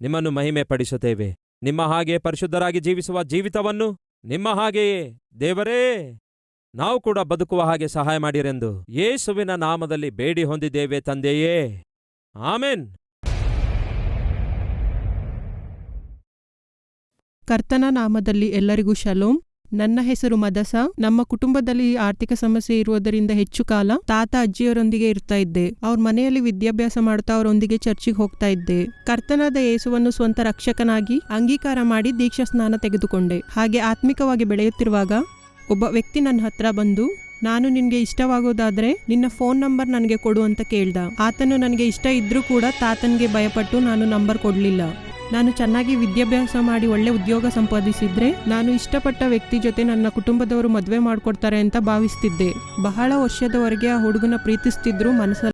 ನಿಮ್ಮನ್ನು ಮಹಿಮೆ ಪಡಿಸುತ್ತೇವೆ ನಿಮ್ಮ ಹಾಗೆ ಪರಿಶುದ್ಧರಾಗಿ ಜೀವಿಸುವ ಜೀವಿತವನ್ನು ನಿಮ್ಮ ಹಾಗೆಯೇ, ದೇವರೇ, ನಾವು ಕೂಡ ಬದುಕುವ ಹಾಗೆ ಸಹಾಯ ಮಾಡಿರೆಂದು ಯೇಸುವಿನ ನಾಮದಲ್ಲಿ ಬೇಡಿ ಹೊಂದಿದ್ದೇವೆ ತಂದೆಯೇ. ಆಮೇನ್. ಕರ್ತನ ನಾಮದಲ್ಲಿ ಎಲ್ಲರಿಗೂ ಶಲೋಮ್. ನನ್ನ ಹೆಸರು ಮದಸ. ನಮ್ಮ ಕುಟುಂಬದಲ್ಲಿ ಆರ್ಥಿಕ ಸಮಸ್ಯೆ ಇರುವುದರಿಂದ ಹೆಚ್ಚು ಕಾಲ ತಾತ, ಅಜ್ಜಿಯವರೊಂದಿಗೆ ಇರ್ತಾ ಇದ್ದೆ. ಅವ್ರ ಮನೆಯಲ್ಲಿ ವಿದ್ಯಾಭ್ಯಾಸ ಮಾಡ್ತಾ ಅವರೊಂದಿಗೆ ಚರ್ಚಿಗೆ ಹೋಗ್ತಾ ಇದ್ದೆ. ಕರ್ತನಾದ ಯೇಸುವನ್ನು ಸ್ವಂತ ರಕ್ಷಕನಾಗಿ ಅಂಗೀಕಾರ ಮಾಡಿ ದೀಕ್ಷಾ ಸ್ನಾನ ತೆಗೆದುಕೊಂಡೆ. ಹಾಗೆ ಆತ್ಮಿಕವಾಗಿ ಬೆಳೆಯುತ್ತಿರುವಾಗ ಒಬ್ಬ ವ್ಯಕ್ತಿ ನನ್ನ ಹತ್ರ ಬಂದು ನಾನು ನಿನ್ಗೆ ಇಷ್ಟವಾಗೋದಾದ್ರೆ ನಿನ್ನ ಫೋನ್ ನಂಬರ್ ನನಗೆ ಕೊಡು ಅಂತ ಕೇಳ್ದ. ಆತನು ನನಗೆ ಇಷ್ಟ ಇದ್ರೂ ಕೂಡ ತಾತನ್ಗೆ ಭಯಪಟ್ಟು ನಾನು ನಂಬರ್ ಕೊಡಲಿಲ್ಲ. ನಾನು ಚೆನ್ನಾಗಿ ವಿದ್ಯಾಭ್ಯಾಸ ಮಾಡಿ ಒಳ್ಳೆ ಉದ್ಯೋಗ ಸಂಪಾದಿಸಿದ್ರೆ ನಾನು ಇಷ್ಟಪಟ್ಟ ವ್ಯಕ್ತಿ ಜೊತೆ ನನ್ನ ಕುಟುಂಬದವರು ಮದುವೆ ಮಾಡ್ಕೊಡ್ತಾರೆ ಅಂತ ಭಾವಿಸ್ತಿದ್ದೆ. ಬಹಳ ವರ್ಷದವರೆಗೆ ಆ ಹುಡುಗನ ಪ್ರೀತಿಸ್ತಿದ್ರು ಮನಸ್ಸಲ್ಲಿ.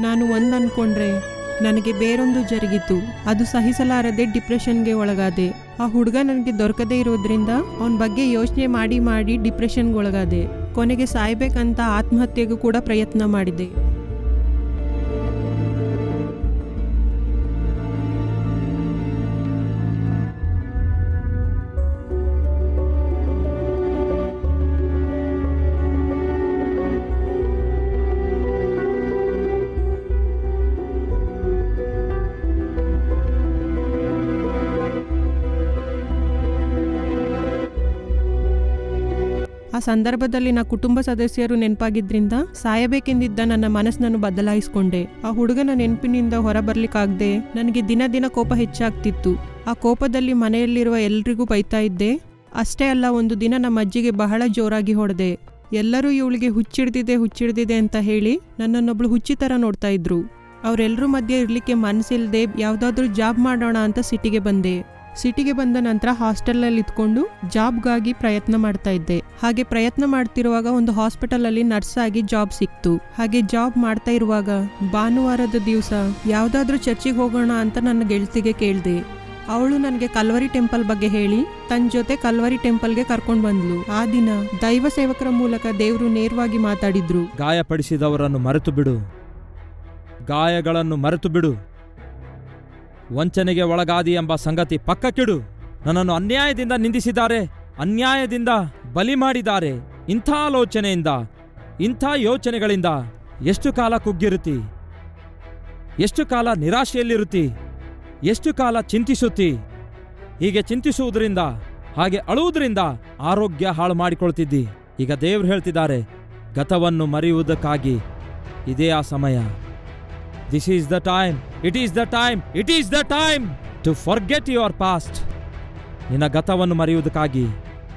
ನಾನು ಒಂದು ಅನ್ಕೊಂಡ್ರೆ ನನಗೆ ಬೇರೊಂದು ಜರುಗಿತು. ಅದು ಸಹಿಸಲಾರದೆ ಡಿಪ್ರೆಷನ್ಗೆ ಒಳಗಾದೆ. ಆ ಹುಡುಗ ನನಗೆ ದೊರಕದೇ ಇರೋದ್ರಿಂದ ಅವನ ಬಗ್ಗೆ ಯೋಚನೆ ಮಾಡಿ ಮಾಡಿ ಡಿಪ್ರೆಷನ್ಗೆ ಒಳಗಾದೆ. ಕೊನೆಗೆ ಸಾಯ್ಬೇಕಂತ ಆತ್ಮಹತ್ಯೆಗೂ ಕೂಡ ಪ್ರಯತ್ನ ಮಾಡಿದೆ. ಸಂದರ್ಭದಲ್ಲಿ ನಾ ಕುಟುಂಬ ಸದಸ್ಯರು ನೆನಪಾಗಿದ್ರಿಂದ ಸಾಯಬೇಕೆಂದಿದ್ದ ನನ್ನ ಮನಸ್ಸನ್ನು ಬದಲಾಯಿಸಿಕೊಂಡೆ. ಆ ಹುಡುಗನ ನೆನಪಿನಿಂದ ಹೊರಬರ್ಲಿಕ್ಕಾಗ್ದೆ ನನಗೆ ದಿನ ದಿನ ಕೋಪ ಹೆಚ್ಚಾಗ್ತಿತ್ತು. ಆ ಕೋಪದಲ್ಲಿ ಮನೆಯಲ್ಲಿರುವ ಎಲ್ರಿಗೂ ಬೈತಾ ಇದ್ದೆ. ಅಷ್ಟೇ ಅಲ್ಲ, ಒಂದು ದಿನ ನಮ್ಮ ಅಜ್ಜಿಗೆ ಬಹಳ ಜೋರಾಗಿ ಹೊಡೆದೆ. ಎಲ್ಲರೂ ಇವಳಿಗೆ ಹುಚ್ಚಿಡ್ದಿದೆ ಹುಚ್ಚಿಡ್ದಿದೆ ಅಂತ ಹೇಳಿ ನನ್ನನ್ನೊಬ್ಳು ಹುಚ್ಚಿ ಥರ ನೋಡ್ತಾ ಇದ್ರು. ಅವರೆಲ್ಲರೂ ಮಧ್ಯೆ ಇರಲಿಕ್ಕೆ ಮನಸ್ಸಿಲ್ಲದೆ ಯಾವುದಾದ್ರೂ ಜಾಬ್ ಮಾಡೋಣ ಅಂತ ಸಿಟಿಗೆ ಬಂದೆ. ಸಿಟಿಗೆ ಬಂದ ನಂತರ ಹಾಸ್ಟೆಲಲ್ಲಿ ಇದ್ಕೊಂಡು ಜಾಬ್ಗಾಗಿ ಪ್ರಯತ್ನ ಮಾಡ್ತಾ ಇದ್ದೆ. ಹಾಗೆ ಪ್ರಯತ್ನ ಮಾಡ್ತಿರುವಾಗ ಒಂದು ಹಾಸ್ಪಿಟಲಲ್ಲಿ ನರ್ಸ್ ಆಗಿ ಜಾಬ್ ಸಿಕ್ತು. ಹಾಗೆ ಜಾಬ್ ಮಾಡ್ತಾ ಇರುವಾಗ, ಭಾನುವಾರದ ದಿವಸ ಯಾವುದಾದ್ರೂ ಚರ್ಚಿಗೆ ಹೋಗೋಣ ಅಂತ ನನ್ನ ಗೆಳತಿಗೆ ಕೇಳಿದೆ. ಅವಳು ನನಗೆ ಕಲ್ವರಿ ಟೆಂಪಲ್ ಬಗ್ಗೆ ಹೇಳಿ ತನ್ನ ಜೊತೆ ಕಲ್ವರಿ ಟೆಂಪಲ್ಗೆ ಕರ್ಕೊಂಡು ಬಂದ್ಲು. ಆ ದಿನ ದೈವ ಸೇವಕರ ಮೂಲಕ ದೇವರು ನೇರವಾಗಿ ಮಾತಾಡಿದ್ರು. ಗಾಯಪಡಿಸಿದವರನ್ನು ಮರೆತು ಬಿಡು. ಗಾಯಗಳನ್ನು ಮರೆತು ಬಿಡು. ವಂಚನೆಗೆ ಒಳಗಾದಿ ಎಂಬ ಸಂಗತಿ ಪಕ್ಕಕ್ಕಿಡು. ನನ್ನನ್ನು ಅನ್ಯಾಯದಿಂದ ನಿಂದಿಸಿದ್ದಾರೆ, ಅನ್ಯಾಯದಿಂದ ಬಲಿ ಮಾಡಿದ್ದಾರೆ. ಇಂಥ ಆಲೋಚನೆಯಿಂದ, ಇಂಥ ಯೋಚನೆಗಳಿಂದ ಎಷ್ಟು ಕಾಲ ಕುಗ್ಗಿರುತ್ತಿ? ಎಷ್ಟು ಕಾಲ ನಿರಾಶೆಯಲ್ಲಿರುತ್ತಿ? ಎಷ್ಟು ಕಾಲ ಚಿಂತಿಸುತ್ತಿ? ಹೀಗೆ ಚಿಂತಿಸುವುದರಿಂದ, ಹಾಗೆ ಅಳುವುದರಿಂದ ಆರೋಗ್ಯ ಹಾಳು ಮಾಡಿಕೊಳ್ತಿದ್ದಿ ಈಗ ದೇವ್ರು ಹೇಳ್ತಿದ್ದಾರೆ, ಗತವನ್ನು ಮರೆಯುವುದಕ್ಕಾಗಿ ಇದೇ ಆ ಸಮಯ. This is the time it is the time it is the time to forget your past ನಿನ್ನ ಗತವನ್ನು ಮರೆಯುವುದಕ್ಕಾಗಿ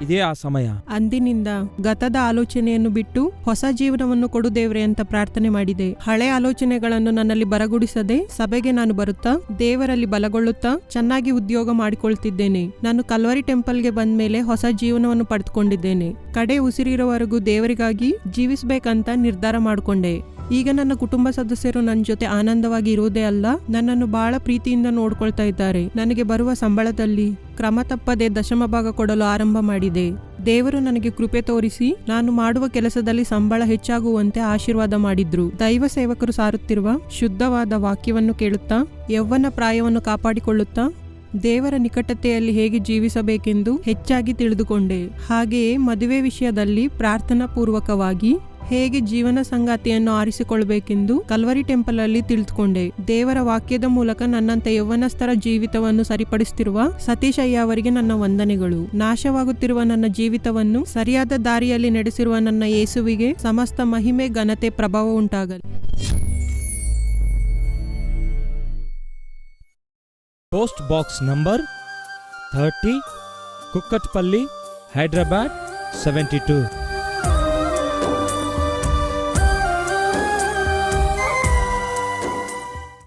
ಇದೇ ಆ ಸಮಯ. ಅಂದಿನಿಂದ ಗತದ ಆಲೋಚನೆಯನ್ನು ಬಿಟ್ಟು ಹೊಸ ಜೀವನವನ್ನು ಕೊಡು ದೇವ್ರೆ ಅಂತ ಪ್ರಾರ್ಥನೆ ಮಾಡಿದೆ. ಹಳೆ ಆಲೋಚನೆಗಳನ್ನು ನನ್ನಲ್ಲಿ ಬರಗುಡಿಸದೆ ಸಭೆಗೆ ನಾನು ಬರುತ್ತಾ, ದೇವರಲ್ಲಿ ಬಲಗೊಳ್ಳುತ್ತಾ, ಚೆನ್ನಾಗಿ ಉದ್ಯೋಗ ಮಾಡಿಕೊಳ್ತಿದ್ದೇನೆ. ನಾನು ಕಲ್ವರಿ ಟೆಂಪಲ್ಗೆ ಬಂದ ಮೇಲೆ ಹೊಸ ಜೀವನವನ್ನು ಪಡೆದುಕೊಂಡಿದ್ದೇನೆ. ಕಡೆ ಉಸಿರಿರೋವರೆಗೂ ದೇವರಿಗಾಗಿ ಜೀವಿಸಬೇಕಂತ ನಿರ್ಧಾರ ಮಾಡಿಕೊಂಡೆ. ಈಗ ನನ್ನ ಕುಟುಂಬ ಸದಸ್ಯರು ನನ್ನ ಜೊತೆ ಆನಂದವಾಗಿ ಇರುವುದೇ ಅಲ್ಲ, ನನ್ನನ್ನು ಬಹಳ ಪ್ರೀತಿಯಿಂದ ನೋಡ್ಕೊಳ್ತಾ ಇದ್ದಾರೆ. ನನಗೆ ಬರುವ ಸಂಬಳದಲ್ಲಿ ಕ್ರಮ ತಪ್ಪದೆ ದಶಮ ಭಾಗ ಕೊಡಲು ಆರಂಭ ಮಾಡಿದೆ. ದೇವರು ನನಗೆ ಕೃಪೆ ತೋರಿಸಿ ನಾನು ಮಾಡುವ ಕೆಲಸದಲ್ಲಿ ಸಂಬಳ ಹೆಚ್ಚಾಗುವಂತೆ ಆಶೀರ್ವಾದ ಮಾಡಿದ್ರು. ದೈವ ಸೇವಕರು ಸಾರುತ್ತಿರುವ ಶುದ್ಧವಾದ ವಾಕ್ಯವನ್ನು ಕೇಳುತ್ತಾ, ಯೌವನ ಪ್ರಾಯವನ್ನು ಕಾಪಾಡಿಕೊಳ್ಳುತ್ತಾ, ದೇವರ ನಿಕಟತೆಯಲ್ಲಿ ಹೇಗೆ ಜೀವಿಸಬೇಕೆಂದು ಹೆಚ್ಚಾಗಿ ತಿಳಿದುಕೊಂಡೆ. ಹಾಗೆಯೇ ಮದುವೆ ವಿಷಯದಲ್ಲಿ ಪ್ರಾರ್ಥನಾ ಪೂರ್ವಕವಾಗಿ ಹೇಗೆ ಜೀವನ ಸಂಗಾತಿಯನ್ನು ಆರಿಸಿಕೊಳ್ಳಬೇಕೆಂದು ಕಲ್ವರಿ ಟೆಂಪಲ್ ಅಲ್ಲಿ ತಿಳಿದುಕೊಂಡೆ. ದೇವರ ವಾಕ್ಯದ ಮೂಲಕ ನನ್ನಂತ ಯೌವನಸ್ಥರ ಜೀವಿತವನ್ನು ಸರಿಪಡಿಸುತ್ತಿರುವ ಸತೀಶ್ ಅಯ್ಯ ಅವರಿಗೆ ನನ್ನ ವಂದನೆಗಳು. ನಾಶವಾಗುತ್ತಿರುವ ನನ್ನ ಜೀವಿತವನ್ನು ಸರಿಯಾದ ದಾರಿಯಲ್ಲಿ ನಡೆಸಿರುವ ನನ್ನ ಯೇಸುವಿಗೆ ಸಮಸ್ತ ಮಹಿಮೆ, ಘನತೆ, ಪ್ರಭಾವ ಉಂಟಾಗಲಿ. Post box number thirty Kukatpally Hyderabad seventy two